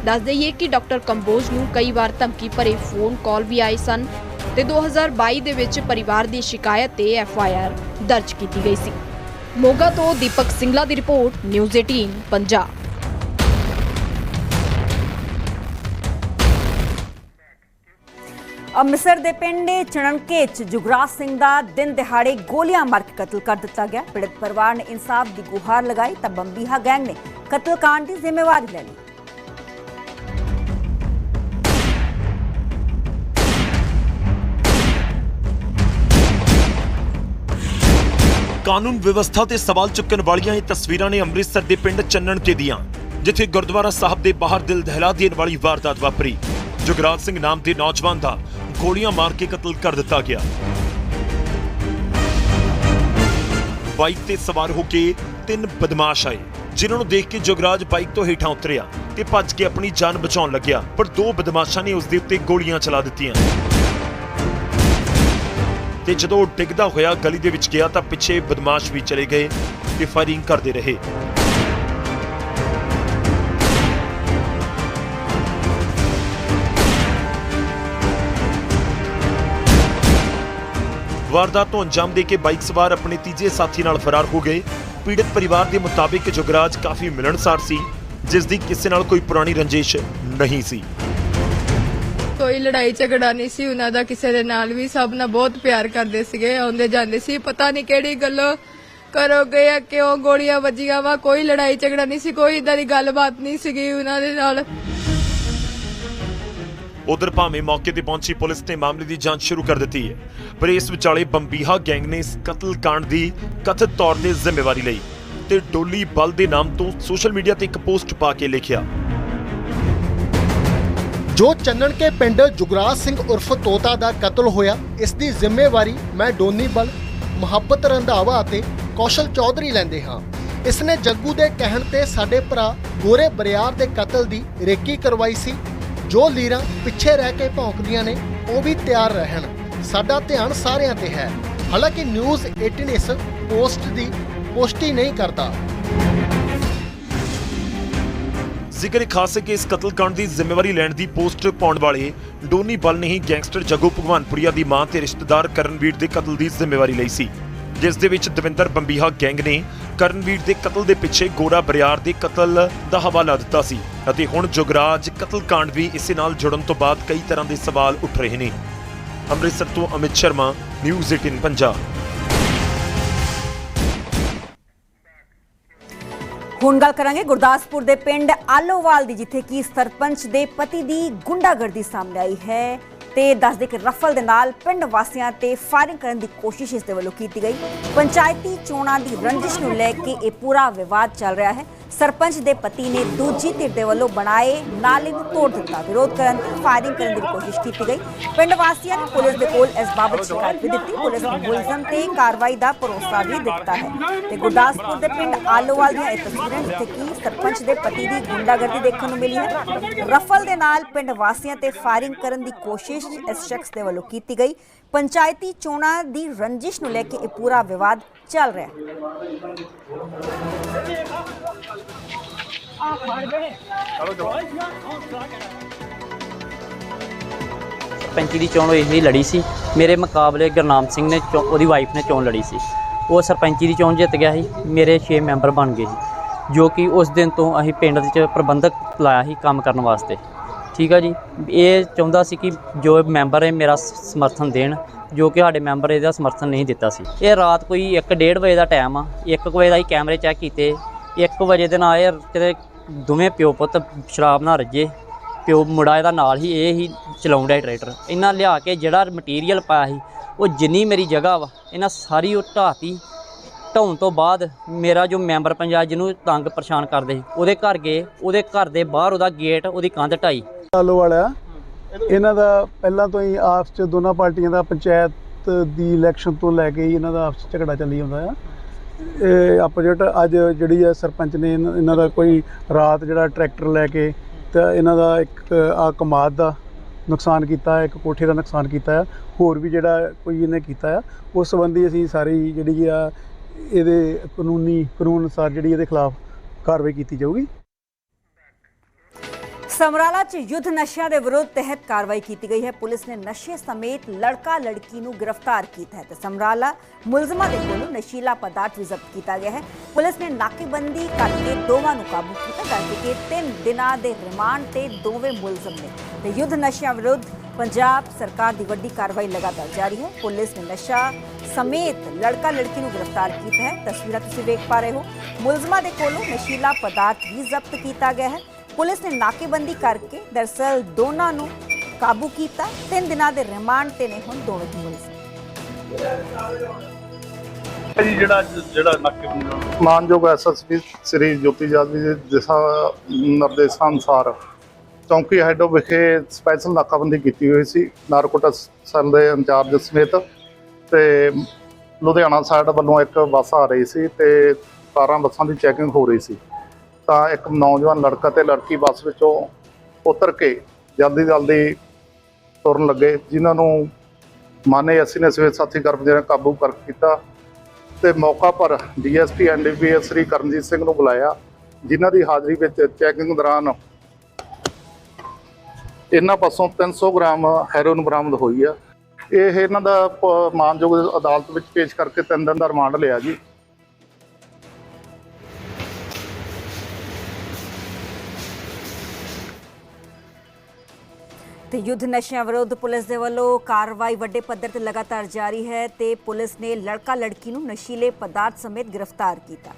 ਦੱਸ ਦਈਏ ਕਿ ਡਾਕਟਰ ਕੰਬੋਜ ਨੂੰ ਕਈ ਵਾਰ ਧਮਕੀ ਭਰੇ ਫੋਨ ਕਾਲ ਵੀ ਆਏ ਸਨ। ਤੇ 2022 ਦੇ ਵਿੱਚ ਪਰਿਵਾਰ ਦੀ ਸ਼ਿਕਾਇਤ ਤੇ ਐਫ ਆਈ ਆਰ ਦਰਜ ਕੀਤੀ ਗਈ ਸੀ। ਮੋਗਾ ਤੋਂ ਦੀਪਕ ਸਿੰਗਲਾ ਦੀ ਰਿਪੋਰਟ, ਨਿਊਜ਼ 18 ਪੰਜਾਬ। ਅੰਮ੍ਰਿਤਸਰ ਦੇ ਪਿੰਡ ਚਣਨਕੇ ਚ ਜੁਗਰਾਜ ਸਿੰਘ ਦਾ ਦਿਨ ਦਿਹਾੜੇ ਗੋਲੀਆਂ ਮਾਰ ਕੇ ਕਤਲ ਕਰ ਦਿੱਤਾ ਗਿਆ। ਪੀੜਤ ਪਰਿਵਾਰ ਨੇ ਇਨਸਾਫ ਦੀ ਗੁਹਾਰ ਲਗਾਈ ਤਾਂ ਬੰਬੀਹਾ ਗੈਂਗ ਨੇ ਕਤਲकांड ਦੀ ਜ਼ਿੰਮੇਵਾਰੀ ਲੈ ਲਈ। ਕਾਨੂੰਨ ਵਿਵਸਥਾ ਤੇ ਸਵਾਲ ਚੁੱਕਣ ਵਾਲੀਆਂ ਇਹ ਤਸਵੀਰਾਂ ਨੇ ਅੰਮ੍ਰਿਤਸਰ ਦੇ ਪਿੰਡ ਚੰਨਣ ਕੇ ਦੀਆਂ, ਜਿੱਥੇ ਗੁਰਦੁਆਰਾ ਸਾਹਿਬ ਦੇ ਬਾਹਰ ਦਿਲ ਦਹਿਲਾ ਦੇਣ ਵਾਲੀ ਵਾਰਦਾਤ ਵਾਪਰੀ। ਜੁਗਰਾਜ ਸਿੰਘ ਨਾਮ ਦੇ ਨੌਜਵਾਨ ਦਾ ਗੋਲੀਆਂ ਮਾਰ ਕੇ ਕਤਲ ਕਰ ਦਿੱਤਾ ਗਿਆ। ਬਾਈਕ ਤੇ ਸਵਾਰ ਹੋ ਕੇ ਤਿੰਨ ਬਦਮਾਸ਼ ਆਏ, ਜਿਨ੍ਹਾਂ ਨੂੰ ਦੇਖ ਕੇ ਜੁਗਰਾਜ ਬਾਈਕ ਤੋਂ ਹੇਠਾਂ ਉਤਰਿਆ ਤੇ ਭੱਜ ਕੇ ਆਪਣੀ ਜਾਨ ਬਚਾਉਣ ਲੱਗਿਆ, ਪਰ ਦੋ ਬਦਮਾਸ਼ਾਂ ਨੇ ਉਸ ਦੇ ਉੱਤੇ ਗੋਲੀਆਂ ਚਲਾ ਦਿੱਤੀਆਂ। ਤੇ ਜਦੋਂ ਉਹ ਡਿੱਗਦਾ ਹੋਇਆ ਗਲੀ ਦੇ ਵਿੱਚ ਗਿਆ ਤਾਂ ਪਿੱਛੇ ਬਦਮਾਸ਼ ਵੀ ਚਲੇ ਗਏ ਤੇ ਫਾਇਰਿੰਗ ਕਰਦੇ ਰਹੇ। ਵਾਰਦਾਤ ਤੋਂ ਅੰਜਾਮ ਦੇ ਕੇ ਬਾਈਕ ਸਵਾਰ ਆਪਣੇ ਤੀਜੇ ਸਾਥੀ ਨਾਲ ਫਰਾਰ ਹੋ ਗਏ। ਪੀੜਤ ਪਰਿਵਾਰ ਦੇ ਮੁਤਾਬਿਕ ਜੁਗਰਾਜ ਕਾਫੀ ਮਿਲਣਸਾਰ ਸੀ, ਜਿਸ ਦੀ ਕਿਸੇ ਨਾਲ ਕੋਈ ਪੁਰਾਣੀ ਰੰਜਿਸ਼ ਨਹੀਂ ਸੀ। ਕੋਈ ਲੜਾਈ ਝਗੜਾ ਨਹੀਂ ਸੀ, ਉਹਨਾਂ ਦਾ ਕਿਸੇ ਦੇ ਨਾਲ ਵੀ ਸਭ ਨਾਲ ਬਹੁਤ ਪਿਆਰ ਕਰਦੇ ਸੀਗੇ, ਆਉਂਦੇ ਜਾਂਦੇ ਸੀ। ਪਤਾ ਨਹੀਂ ਕਿਹੜੀ ਗੱਲੋਂ ਕਰੋ ਆ ਕਿਉਂ ਗੋਲੀਆਂ ਵੱਜੀਆਂ ਵਾ, ਕੋਈ ਲੜਾਈ ਝਗੜਾ ਨਹੀਂ ਸੀ, ਕੋਈ ਇਦਾਂ ਦੀ ਗੱਲਬਾਤ ਨਹੀਂ ਸੀਗੀ ਉਹਨਾਂ ਦੇ ਨਾਲ। ਉਧਰ ਭਾਵੇਂ ਮੌਕੇ ਤੇ ਪਹੁੰਚੀ ਪੁਲਿਸ ਨੇ ਮਾਮਲੇ ਦੀ ਜਾਂਚ ਸ਼ੁਰੂ ਕਰ ਦਿੱਤੀ ਹੈ, ਪਰ ਇਸ ਵਿਚਾਲੇ ਬੰਬੀਹਾ ਗੈਂਗ ਨੇ ਇਸ ਕਤਲकांड ਦੀ ਕਥਿਤ ਤੌਰ ਤੇ ਜ਼ਿੰਮੇਵਾਰੀ ਲਈ ਤੇ ਡੋਲੀ ਬਲ ਦੇ ਨਾਮ ਤੋਂ ਸੋਸ਼ਲ ਮੀਡੀਆ ਤੇ ਇੱਕ ਪੋਸਟ ਪਾ ਕੇ ਲਿਖਿਆ। ਜੋ ਚੰਨਣ ਕੇ ਪਿੰਡ ਜੁਗਰਾਜ ਸਿੰਘ ਉਰਫ ਤੋਤਾ ਦਾ ਕਤਲ ਹੋਇਆ, ਇਸ ਦੀ ਜ਼ਿੰਮੇਵਾਰੀ ਮੈਂ ਡੋਨੀ ਬਲ, ਮੁਹੱਬਤ ਰੰਧਾਵਾ ਅਤੇ ਕੌਸ਼ਲ ਚੌਧਰੀ ਲੈਂਦੇ ਹਾਂ। ਇਸ ਨੇ ਜੱਗੂ ਦੇ ਕਹਿਣ ਤੇ ਸਾਡੇ ਭਰਾ ਗੋਰੇ ਬਰਿਆਰ ਦੇ ਕਤਲ ਦੀ ਰੇਕੀ ਕਰਵਾਈ ਸੀ। ਜੋ ਲੀਰਾਂ ਪਿੱਛੇ ਰਹਿ ਕੇ ਭੌਂਕਦੀਆਂ ਨੇ, ਉਹ ਵੀ ਤਿਆਰ ਰਹਿਣ। ਸਾਡਾ ਧਿਆਨ ਸਾਰਿਆਂ ਤੇ ਹੈ। ਹਾਲਾਂਕਿ ਨਿਊਜ਼ 18 ਇਸ ਪੋਸਟ ਦੀ ਪੁਸ਼ਟੀ ਨਹੀਂ ਕਰਦਾ। ਜ਼ਿਕਰ ਖਾਸ ਹੈ ਕਿ ਇਸ ਕਤਲकांड ਦੀ ਜ਼ਿੰਮੇਵਾਰੀ ਲੈਣ ਦੀ ਪੋਸਟ ਪਾਉਣ ਵਾਲੇ ਡੋਨੀ ਬਲ ਨੇ ਹੀ ਗੈਂਗਸਟਰ ਜਗੂ ਭਗਵਾਨਪੁਰੀਆ ਦੀ ਮਾਂ ਤੇ ਰਿਸ਼ਤੇਦਾਰ ਕਰਨਵੀਰ ਦੇ ਕਤਲ ਦੀ ਜ਼ਿੰਮੇਵਾਰੀ ਲਈ ਸੀ। ਜਿਸ ਦੇ ਵਿੱਚ ਦਵਿੰਦਰ ਬੰਬੀਹਾ ਗੈਂਗ ਨੇ ਕਰਨਵੀਰ ਦੇ ਕਤਲ ਦੇ ਪਿੱਛੇ ਗੋਰਾ ਬਰਿਆਰ ਦੇ ਕਤਲ ਦਾ ਹਵਾਲਾ ਦਿੱਤਾ ਸੀ ਅਤੇ ਹੁਣ ਜੁਗਰਾਜ ਕਤਲकांड ਵੀ ਇਸੇ ਨਾਲ ਜੁੜਨ ਤੋਂ ਬਾਅਦ ਕਈ ਤਰ੍ਹਾਂ ਦੇ ਸਵਾਲ ਉੱਠ ਰਹੇ ਨੇ। ਅੰਮ੍ਰਿਤਸਰ ਤੋਂ ਅਮਿਤ ਸ਼ਰਮਾ, ਨਿਊਜ਼ 18 ਪੰਜਾਬ। ਹੁਣ ਗੱਲ ਕਰਾਂਗੇ ਗੁਰਦਾਸਪੁਰ ਦੇ ਪਿੰਡ ਆਲੋਵਾਲ ਦੀ, ਜਿੱਥੇ ਕਿ ਸਰਪੰਚ ਦੇ ਪਤੀ ਦੀ ਗੁੰਡਾਗਰਦੀ ਸਾਹਮਣੇ ਆਈ ਹੈ। ਤੇ ਦੱਸਦੇ ਕਿ ਰਫਲ ਦੇ ਨਾਲ ਪਿੰਡ ਵਾਸੀਆਂ ਤੇ ਫਾਇਰਿੰਗ ਕਰਨ ਦੀ ਕੋਸ਼ਿਸ਼ ਇਸ ਦੇ ਵੱਲੋਂ ਕੀਤੀ ਗਈ। ਪੰਚਾਇਤੀ ਚੋਣਾਂ ਦੀ ਰੰਜਿਸ਼ ਨੂੰ ਲੈ ਕੇ ਇਹ ਪੂਰਾ ਵਿਵਾਦ ਚੱਲ ਰਿਹਾ ਹੈ। ਸਰਪੰਚ ਦੇ ਪਤੀ ਨੇ ਦੂਜੀ ਧਿਰ ਦੇ ਵੱਲੋਂ ਬਣਾਏ ਨਾਲੇ ਨੂੰ ਤੋੜ ਦਿੱਤਾ। ਵਿਰੋਧ ਕਰਨ ਤੇ ਫਾਇਰਿੰਗ ਕਰਨ ਦੀ ਕੋਸ਼ਿਸ਼ ਕੀਤੀ ਗਈ। ਪਿੰਡ ਵਾਸੀਆਂ ਨੇ ਪੁਲਿਸ ਦੇ ਕੋਲ ਇਸ ਬਾਬਤ ਸ਼ਿਕਾਇਤ ਵੀ ਦਿੱਤੀ। ਪੁਲਿਸ ਨੇ ਮੁਲਜ਼ਮ ਤੇ ਕਾਰਵਾਈ ਦਾ ਭਰੋਸਾ ਵੀ ਦਿੱਤਾ ਹੈ। ਤੇ ਗੁਰਦਾਸਪੁਰ ਦੇ ਪਿੰਡ ਆਲੋਵਾਲ ਦੀਆਂ ਇਹ ਤਸਵੀਰਾਂ, ਜਿੱਥੇ ਕਿ ਸਰਪੰਚ ਦੇ ਪਤੀ ਦੀ ਗੁੰਡਾਗਰਦੀ ਦੇਖਣ ਨੂੰ ਮਿਲੀ ਹੈ। ਰਫਲ ਦੇ ਨਾਲ ਪਿੰਡ ਵਾਸੀਆਂ ਤੇ ਫਾਇਰਿੰਗ ਕਰਨ ਦੀ ਕੋਸ਼ਿਸ਼ ਇਸ ਸ਼ਖਸ ਦੇ ਵੱਲੋਂ ਕੀਤੀ ਗਈ। ਪੰਚਾਇਤੀ ਚੋਣਾਂ ਦੀ ਰੰਜਿਸ਼ ਨੂੰ ਲੈ ਕੇ ਇਹ ਪੂਰਾ ਵਿਵਾਦ ਚੱਲ ਰਿਹਾ ਹੈ। ਸਰਪੰਚੀ ਦੀ ਚੋਣ ਇਹੀ ਲੜੀ ਸੀ। ਮੇਰੇ ਮੁਕਾਬਲੇ ਗੁਰਨਾਮ ਸਿੰਘ ਨੇ ਚੋ- ਉਹਦੀ ਵਾਈਫ ਨੇ ਚੋਣ ਲੜੀ ਸੀ। ਉਹ ਸਰਪੰਚੀ ਦੀ ਚੋਣ ਜਿੱਤ ਗਿਆ ਸੀ ਮੇਰੇ 6 ਮੈਂਬਰ ਬਣ ਗਏ ਸੀ। ਜੋ ਕਿ ਉਸ ਦਿਨ ਤੋਂ ਅਸੀਂ ਪਿੰਡ ਦੇ ਵਿੱਚ ਪ੍ਰਬੰਧਕ ਲਾਇਆ ਸੀ ਕੰਮ ਕਰਨ ਵਾਸਤੇ। ਠੀਕ ਆ ਜੀ। ਇਹ ਚਾਹੁੰਦਾ ਸੀ ਕਿ ਜੋ ਮੈਂਬਰ ਹੈ ਮੇਰਾ ਸਮਰਥਨ ਦੇਣ, ਜੋ ਕਿ ਸਾਡੇ ਮੈਂਬਰ ਇਹਦਾ ਸਮਰਥਨ ਨਹੀਂ ਦਿੱਤਾ ਸੀ। ਇਹ ਰਾਤ ਕੋਈ 1:30 ਵਜੇ ਦਾ ਟਾਈਮ ਆ। 1 ਵਜੇ ਦਾ ਹੀ ਕੈਮਰੇ ਚੈੱਕ ਕੀਤੇ। 1 ਵਜੇ ਦੇ ਨਾਲ ਇਹ ਕਿਤੇ ਦੋਵੇਂ ਪਿਓ ਪੁੱਤ ਸ਼ਰਾਬ ਨਾਲ ਰੱਜੇ। ਪਿਓ ਮੁੰਡਾ ਇਹਦਾ ਨਾਲ ਹੀ, ਇਹ ਹੀ ਚਲਾਉਂਦਾ ਟਰੈਕਟਰ। ਇਹਨਾਂ ਲਿਆ ਕੇ ਜਿਹੜਾ ਮਟੀਰੀਅਲ ਪਾਇਆ ਸੀ, ਉਹ ਜਿੰਨੀ ਮੇਰੀ ਜਗ੍ਹਾ ਵਾ, ਇਹਨਾਂ ਸਾਰੀ ਉਹ ਢਾਤੀ ਢਾਉਣ ਤੋਂ ਬਾਅਦ ਮੇਰਾ ਜੋ ਮੈਂਬਰ ਪੰਚਾਇਤ ਜਿਹਨੂੰ ਤੰਗ ਪਰੇਸ਼ਾਨ ਕਰਦੇ ਸੀ, ਉਹਦੇ ਘਰ ਗਏ, ਉਹਦੇ ਘਰ ਦੇ ਬਾਹਰ ਉਹਦਾ ਗੇਟ ਉਹਦੀ ਕੰਧ ਢਾਈ ਆਲੋ ਵਾਲਾ, ਇਹਨਾਂ ਦਾ ਪਹਿਲਾਂ ਤੋਂ ਹੀ ਆਪਸ ਚ ਦੋਨਾਂ ਪਾਰਟੀਆਂ ਦਾ ਪੰਚਾਇਤ ਦੀ ਇਲੈਕਸ਼ਨ ਤੋਂ ਲੈ ਕੇ ਹੀ ਇਹਨਾਂ ਦਾ ਆਪਸ 'ਚ ਝਗੜਾ ਚੱਲੀ ਜਾਂਦਾ ਆ। ਇਹ ਆਪੋਜੀਟ ਅੱਜ ਜਿਹੜੀ ਹੈ ਸਰਪੰਚ ਨੇ ਇਹਨਾਂ ਇਹਨਾਂ ਦਾ ਕੋਈ ਰਾਤ ਜਿਹੜਾ ਟਰੈਕਟਰ ਲੈ ਕੇ ਤੇ ਇਹਨਾਂ ਦਾ ਇੱਕ ਆ ਕਮਾਦ ਦਾ ਨੁਕਸਾਨ ਕੀਤਾ ਹੈ ਇੱਕ ਕੋਠੇ ਦਾ ਨੁਕਸਾਨ ਕੀਤਾ ਹੈ ਹੋਰ ਵੀ ਜਿਹੜਾ ਕੋਈ ਇਹਨੇ ਕੀਤਾ ਆ, ਉਸ ਸੰਬੰਧੀ ਅਸੀਂ ਸਾਰੀ ਜਿਹੜੀ ਆ ਇਹਦੇ ਕਾਨੂੰਨੀ, ਕਾਨੂੰਨ ਅਨੁਸਾਰ ਜਿਹੜੀ ਇਹਦੇ ਖਿਲਾਫ ਕਾਰਵਾਈ ਕੀਤੀ ਜਾਊਗੀ। ਸਮਰਾਲਾ 'ਚ ਯੁੱਧ ਨਸ਼ਿਆਂ ਦੇ ਵਿਰੁੱਧ ਤਹਿਤ ਕਾਰਵਾਈ ਕੀਤੀ ਗਈ ਹੈ। ਪੁਲਿਸ ਨੇ ਨਸ਼ੇ ਸਮੇਤ ਲੜਕਾ ਲੜਕੀ ਨੂੰ ਗ੍ਰਿਫਤਾਰ ਕੀਤਾ ਹੈ ਤੇ ਸਮਰਾਲਾ ਮੁਲਜ਼ਮਾਂ ਦੇ ਕੋਲੋਂ ਨਸ਼ੀਲਾ ਪਦਾਰਥ ਵੀ ਜ਼ਬਤ ਕੀਤਾ ਗਿਆ ਹੈ। ਪੁਲਿਸ ਨੇ ਨਾਕੇਬੰਦੀ ਕਰਕੇ ਦੋਵਾਂ ਨੂੰ ਕਾਬੂ ਕੀਤਾ ਦੱਸਦੇ ਤਿੰਨ ਦਿਨਾਂ ਦੇ ਰਿਮਾਂਡ ਤੇ ਦੋਵੇਂ ਮੁਲਜ਼ਮ ਨੇ। ਤੇ ਯੁੱਧ ਨਸ਼ਿਆਂ ਵਿਰੁੱਧ ਪੰਜਾਬ ਸਰਕਾਰ ਦੀ ਵੱਡੀ ਕਾਰਵਾਈ ਲਗਾਤਾਰ ਜਾਰੀ ਹੈ। ਪੁਲਿਸ ਨੇ ਨਸ਼ਾ ਸਮੇਤ ਲੜਕਾ ਲੜਕੀ ਨੂੰ ਗ੍ਰਿਫਤਾਰ ਕੀਤਾ ਹੈ ਤਸਵੀਰਾਂ ਤੁਸੀਂ ਵੇਖ ਪਾ ਰਹੇ ਹੋ ਮੁਲਜ਼ਮਾਂ ਦੇ ਕੋਲੋਂ ਨਸ਼ੀਲਾ ਪਦਾਰਥ ਵੀ ਜ਼ਬਤ ਕੀਤਾ ਗਿਆ ਹੈ ਪੁਲਿਸ ਨੇ ਨਾਕੇਬੰਦੀ ਕਰਕੇ ਦਰਸਲ ਦੋਨਾਂ ਨੂੰ ਕਾਬੂ ਕੀਤਾ ਤਿੰਨ ਦਿਨਾਂ ਦੇ ਰਿਮਾਂਡ ਤੇ ਨੇ ਹੁਣ ਦੋਵੇਂ ਮੁਲਜ਼ਮ ਜੀ ਜਿਹੜਾ ਜਿਹੜਾ ਨਾਕੇ ਮਾਨਯੋਗ ਐਸਐਸਪੀ ਸ੍ਰੀ ਜੋਤੀ ਜਾਦਵੀ ਦੇ ਦਿਸ਼ਾ ਨਿਰਦੇਸ਼ਾਂ ਅਨੁਸਾਰ ਚੌਂਕੀ ਹੈਡੋ ਵਿਖੇ ਸਪੈਸ਼ਲ ਨਾਕਾਬੰਦੀ ਕੀਤੀ ਹੋਈ ਸੀ। ਨਾਰਕੋਟਿਕਸ ਸੈੱਲ ਦੇ ਇੰਚਾਰਜ ਸਮੇਤ ਤੇ ਲੁਧਿਆਣਾ ਸਾਈਡ ਵੱਲੋਂ ਇੱਕ ਬੱਸ ਆ ਰਹੀ ਸੀ ਤੇ 12 ਬੱਸਾਂ ਦੀ ਚੈਕਿੰਗ ਹੋ ਰਹੀ ਸੀ। ਤਾਂ ਇੱਕ ਨੌਜਵਾਨ ਲੜਕਾ ਤੇ ਲੜਕੀ ਬੱਸ ਵਿੱਚੋਂ ਉਤਰ ਕੇ ਜਲਦੀ ਜਲਦੀ ਤੁਰਨ ਲੱਗੇ, ਜਿਨ੍ਹਾਂ ਨੂੰ ਮਾਨੇ ਅਸੀਂ ਨੇ ਸਵੇਤ ਸਾਥੀ ਕਰਮਚਾਰੀਆਂ ਨੇ ਕਾਬੂ ਕਰ ਕੀਤਾ ਤੇ ਮੌਕਾ ਪਰ ਡੀਐਸਪੀ ਐਨਡੀਪੀਐਸ ਸ੍ਰੀ ਕਰਮਜੀਤ ਸਿੰਘ ਨੂੰ ਬੁਲਾਇਆ, ਜਿਨ੍ਹਾਂ ਦੀ ਹਾਜ਼ਰੀ ਵਿੱਚ ਚੈਕਿੰਗ ਦੌਰਾਨ ਇਹਨਾਂ ਪਾਸੋਂ 300 ਗ੍ਰਾਮ ਹੈਰੋਇਨ ਬਰਾਮਦ ਹੋਈ ਆ। ਇਹ ਇਹਨਾਂ ਦਾ ਮਾਨਯੋਗ ਅਦਾਲਤ ਵਿੱਚ ਪੇਸ਼ ਕਰਕੇ ਤਿੰਨ ਦਿਨ ਦਾ ਰਿਮਾਂਡ ਲਿਆ ਜੀ। ਤੇ ਯੁੱਧ ਨਸ਼ਿਆਂ ਵਿਰੁੱਧ ਪੁਲਿਸ ਦੇ ਵੱਲੋਂ ਕਾਰਵਾਈ ਵੱਡੇ ਪੱਧਰ ਤੇ ਲਗਾਤਾਰ ਜਾਰੀ ਹੈ ਤੇ ਪੁਲਿਸ ਨੇ ਲੜਕਾ ਲੜਕੀ ਨੂੰ ਨਸ਼ੀਲੇ ਪਦਾਰਥ ਸਮੇਤ ਗ੍ਰਿਫਤਾਰ ਕੀਤਾ।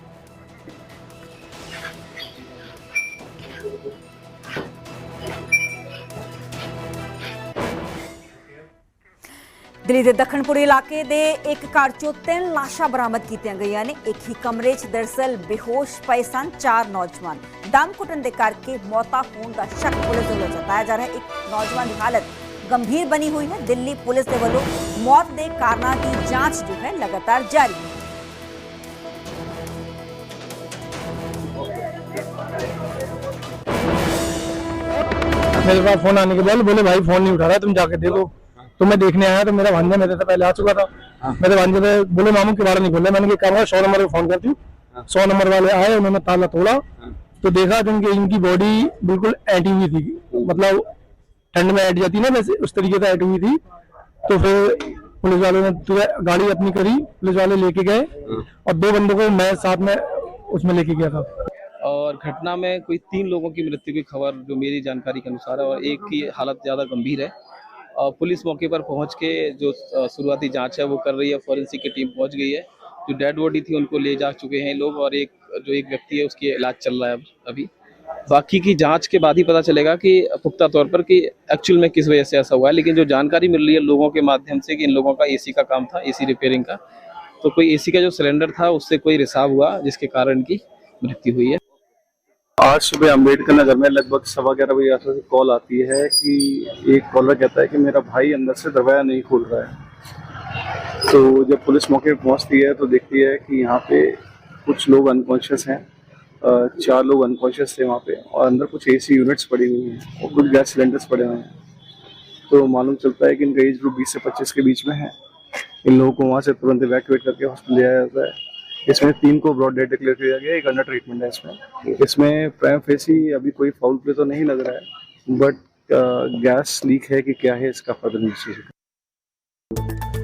ਦਿੱਲੀ ਦੇ ਦੱਖਣਪੁਰੀ ਇਲਾਕੇ ਦੇ ਇੱਕ ਘਰ ਚੋਂ ਤਿੰਨ ਲਾਸ਼ਾਂ ਬਰਾਮਦ ਕੀਤੀਆਂ ਗਈਆਂ ਨੇ ਇੱਕ ਹੀ ਕਮਰੇ 'ਚ ਦਰਸਲ ਬੇਹੋਸ਼ ਪਏ ਸਨ ਚਾਰ ਨੌਜਵਾਨ ਦਮ ਘੁੱਟਣ ਦੇ ਕਰਕੇ ਮੌਤਾਂ ਹੋਣ ਦਾ ਸ਼ੱਕ ਪੁਲਿਸ ਵੱਲੋਂ ਜਤਾਇਆ ਜਾ ਰਿਹਾ ਹੈ ਇੱਕ ਨੌਜਵਾਨ ਦੀ ਹਾਲਤ ਗੰਭੀਰ ਬਣੀ ਹੋਈ ਹੈ ਦਿੱਲੀ ਪੁਲਿਸ ਦੇ ਵੱਲੋਂ ਮੌਤ ਦੇ ਕਾਰਨਾਂ ਦੀ ਜਾਂਚ ਜੋ ਹੈ ਲਗਾਤਾਰ ਜਾਰੀ ਹੈ मेरे पास फोन आने के बाद बोले भाई फोन नहीं उठा रहा तुम जाके देखो तो मैं देखने आया तो मेरा भांजा मेरे से पहले आ चुका था। मेरे भांजे से बोले मामू के बारे नहीं खोला मैंने कहा सौ नंबर पे फ़ोन करती हूँ। सौ नंबर वाले आए उन्होंने ताला तोड़ा। तो देखा तो इनकी इनकी बॉडी बिल्कुल ऐटी हुई थी। मतलब ठंड में ऐट जाती ना वैसे उस तरीके से ऐट हुई थी। तो फिर पुलिस वालों ने तुरंत गाड़ी अपनी करी पुलिस वाले लेके गए। और दो बंदों को मैं साथ में उसमें लेके गया था। और घटना में कोई तीन लोगों की मृत्यु की खबर जो मेरी जानकारी के अनुसार है और एक की हालत ज़्यादा गंभीर है। पुलिस मौके पर पहुँच के जो शुरुआती जाँच है वो कर रही है, फॉरेंसिक की टीम पहुँच गई है। जो डेड बॉडी थी उनको ले जा चुके हैं लोग और एक, जो एक व्यक्ति है उसकी इलाज चल रहा है अभी। बाकी की जाँच के बाद ही पता चलेगा कि पुख्ता तौर पर कि एक्चुअल में किस वजह से ऐसा हुआ है, लेकिन जो जानकारी मिल रही है लोगों के माध्यम से कि इन लोगों का एसी का काम था, एसी रिपेयरिंग का तो कोई एसी का जो सिलेंडर था उससे कोई रिसाव हुआ, जिसके कारण की मृत्यु हुई है। आज सुबह अंबेडकर नगर में लगभग सवा ग्यारह बजे आसपास कॉल आती है कि एक कॉलर कहता है कि मेरा भाई अंदर से दरवाज़ा नहीं खोल रहा है। तो जब पुलिस मौके पर पहुँचती है तो देखती है कि यहाँ पे कुछ लोग अनकॉन्शियस हैं चार लोग अनकॉन्शियस थे वहाँ पे और अंदर कुछ एसी यूनिट्स पड़ी हुई हैं और कुछ गैस सिलेंडर्स पड़े हुए हैं। तो मालूम चलता है कि इनका एज ग्रुप बीस से पच्चीस के बीच में है। इन लोगों को वहाँ से तुरंत इवैक्यूएट करके हॉस्पिटल ले जाया जाता है। इसमें तीन को ब्रॉड डेट डिक्लेयर किया गया एक अंडर ट्रीटमेंट है इसमें इसमें प्राइम फेसी अभी कोई फाउल प्ले तो नहीं लग रहा है बट गैस लीक है कि क्या है इसका फर्दर इन्वेस्टिगेशन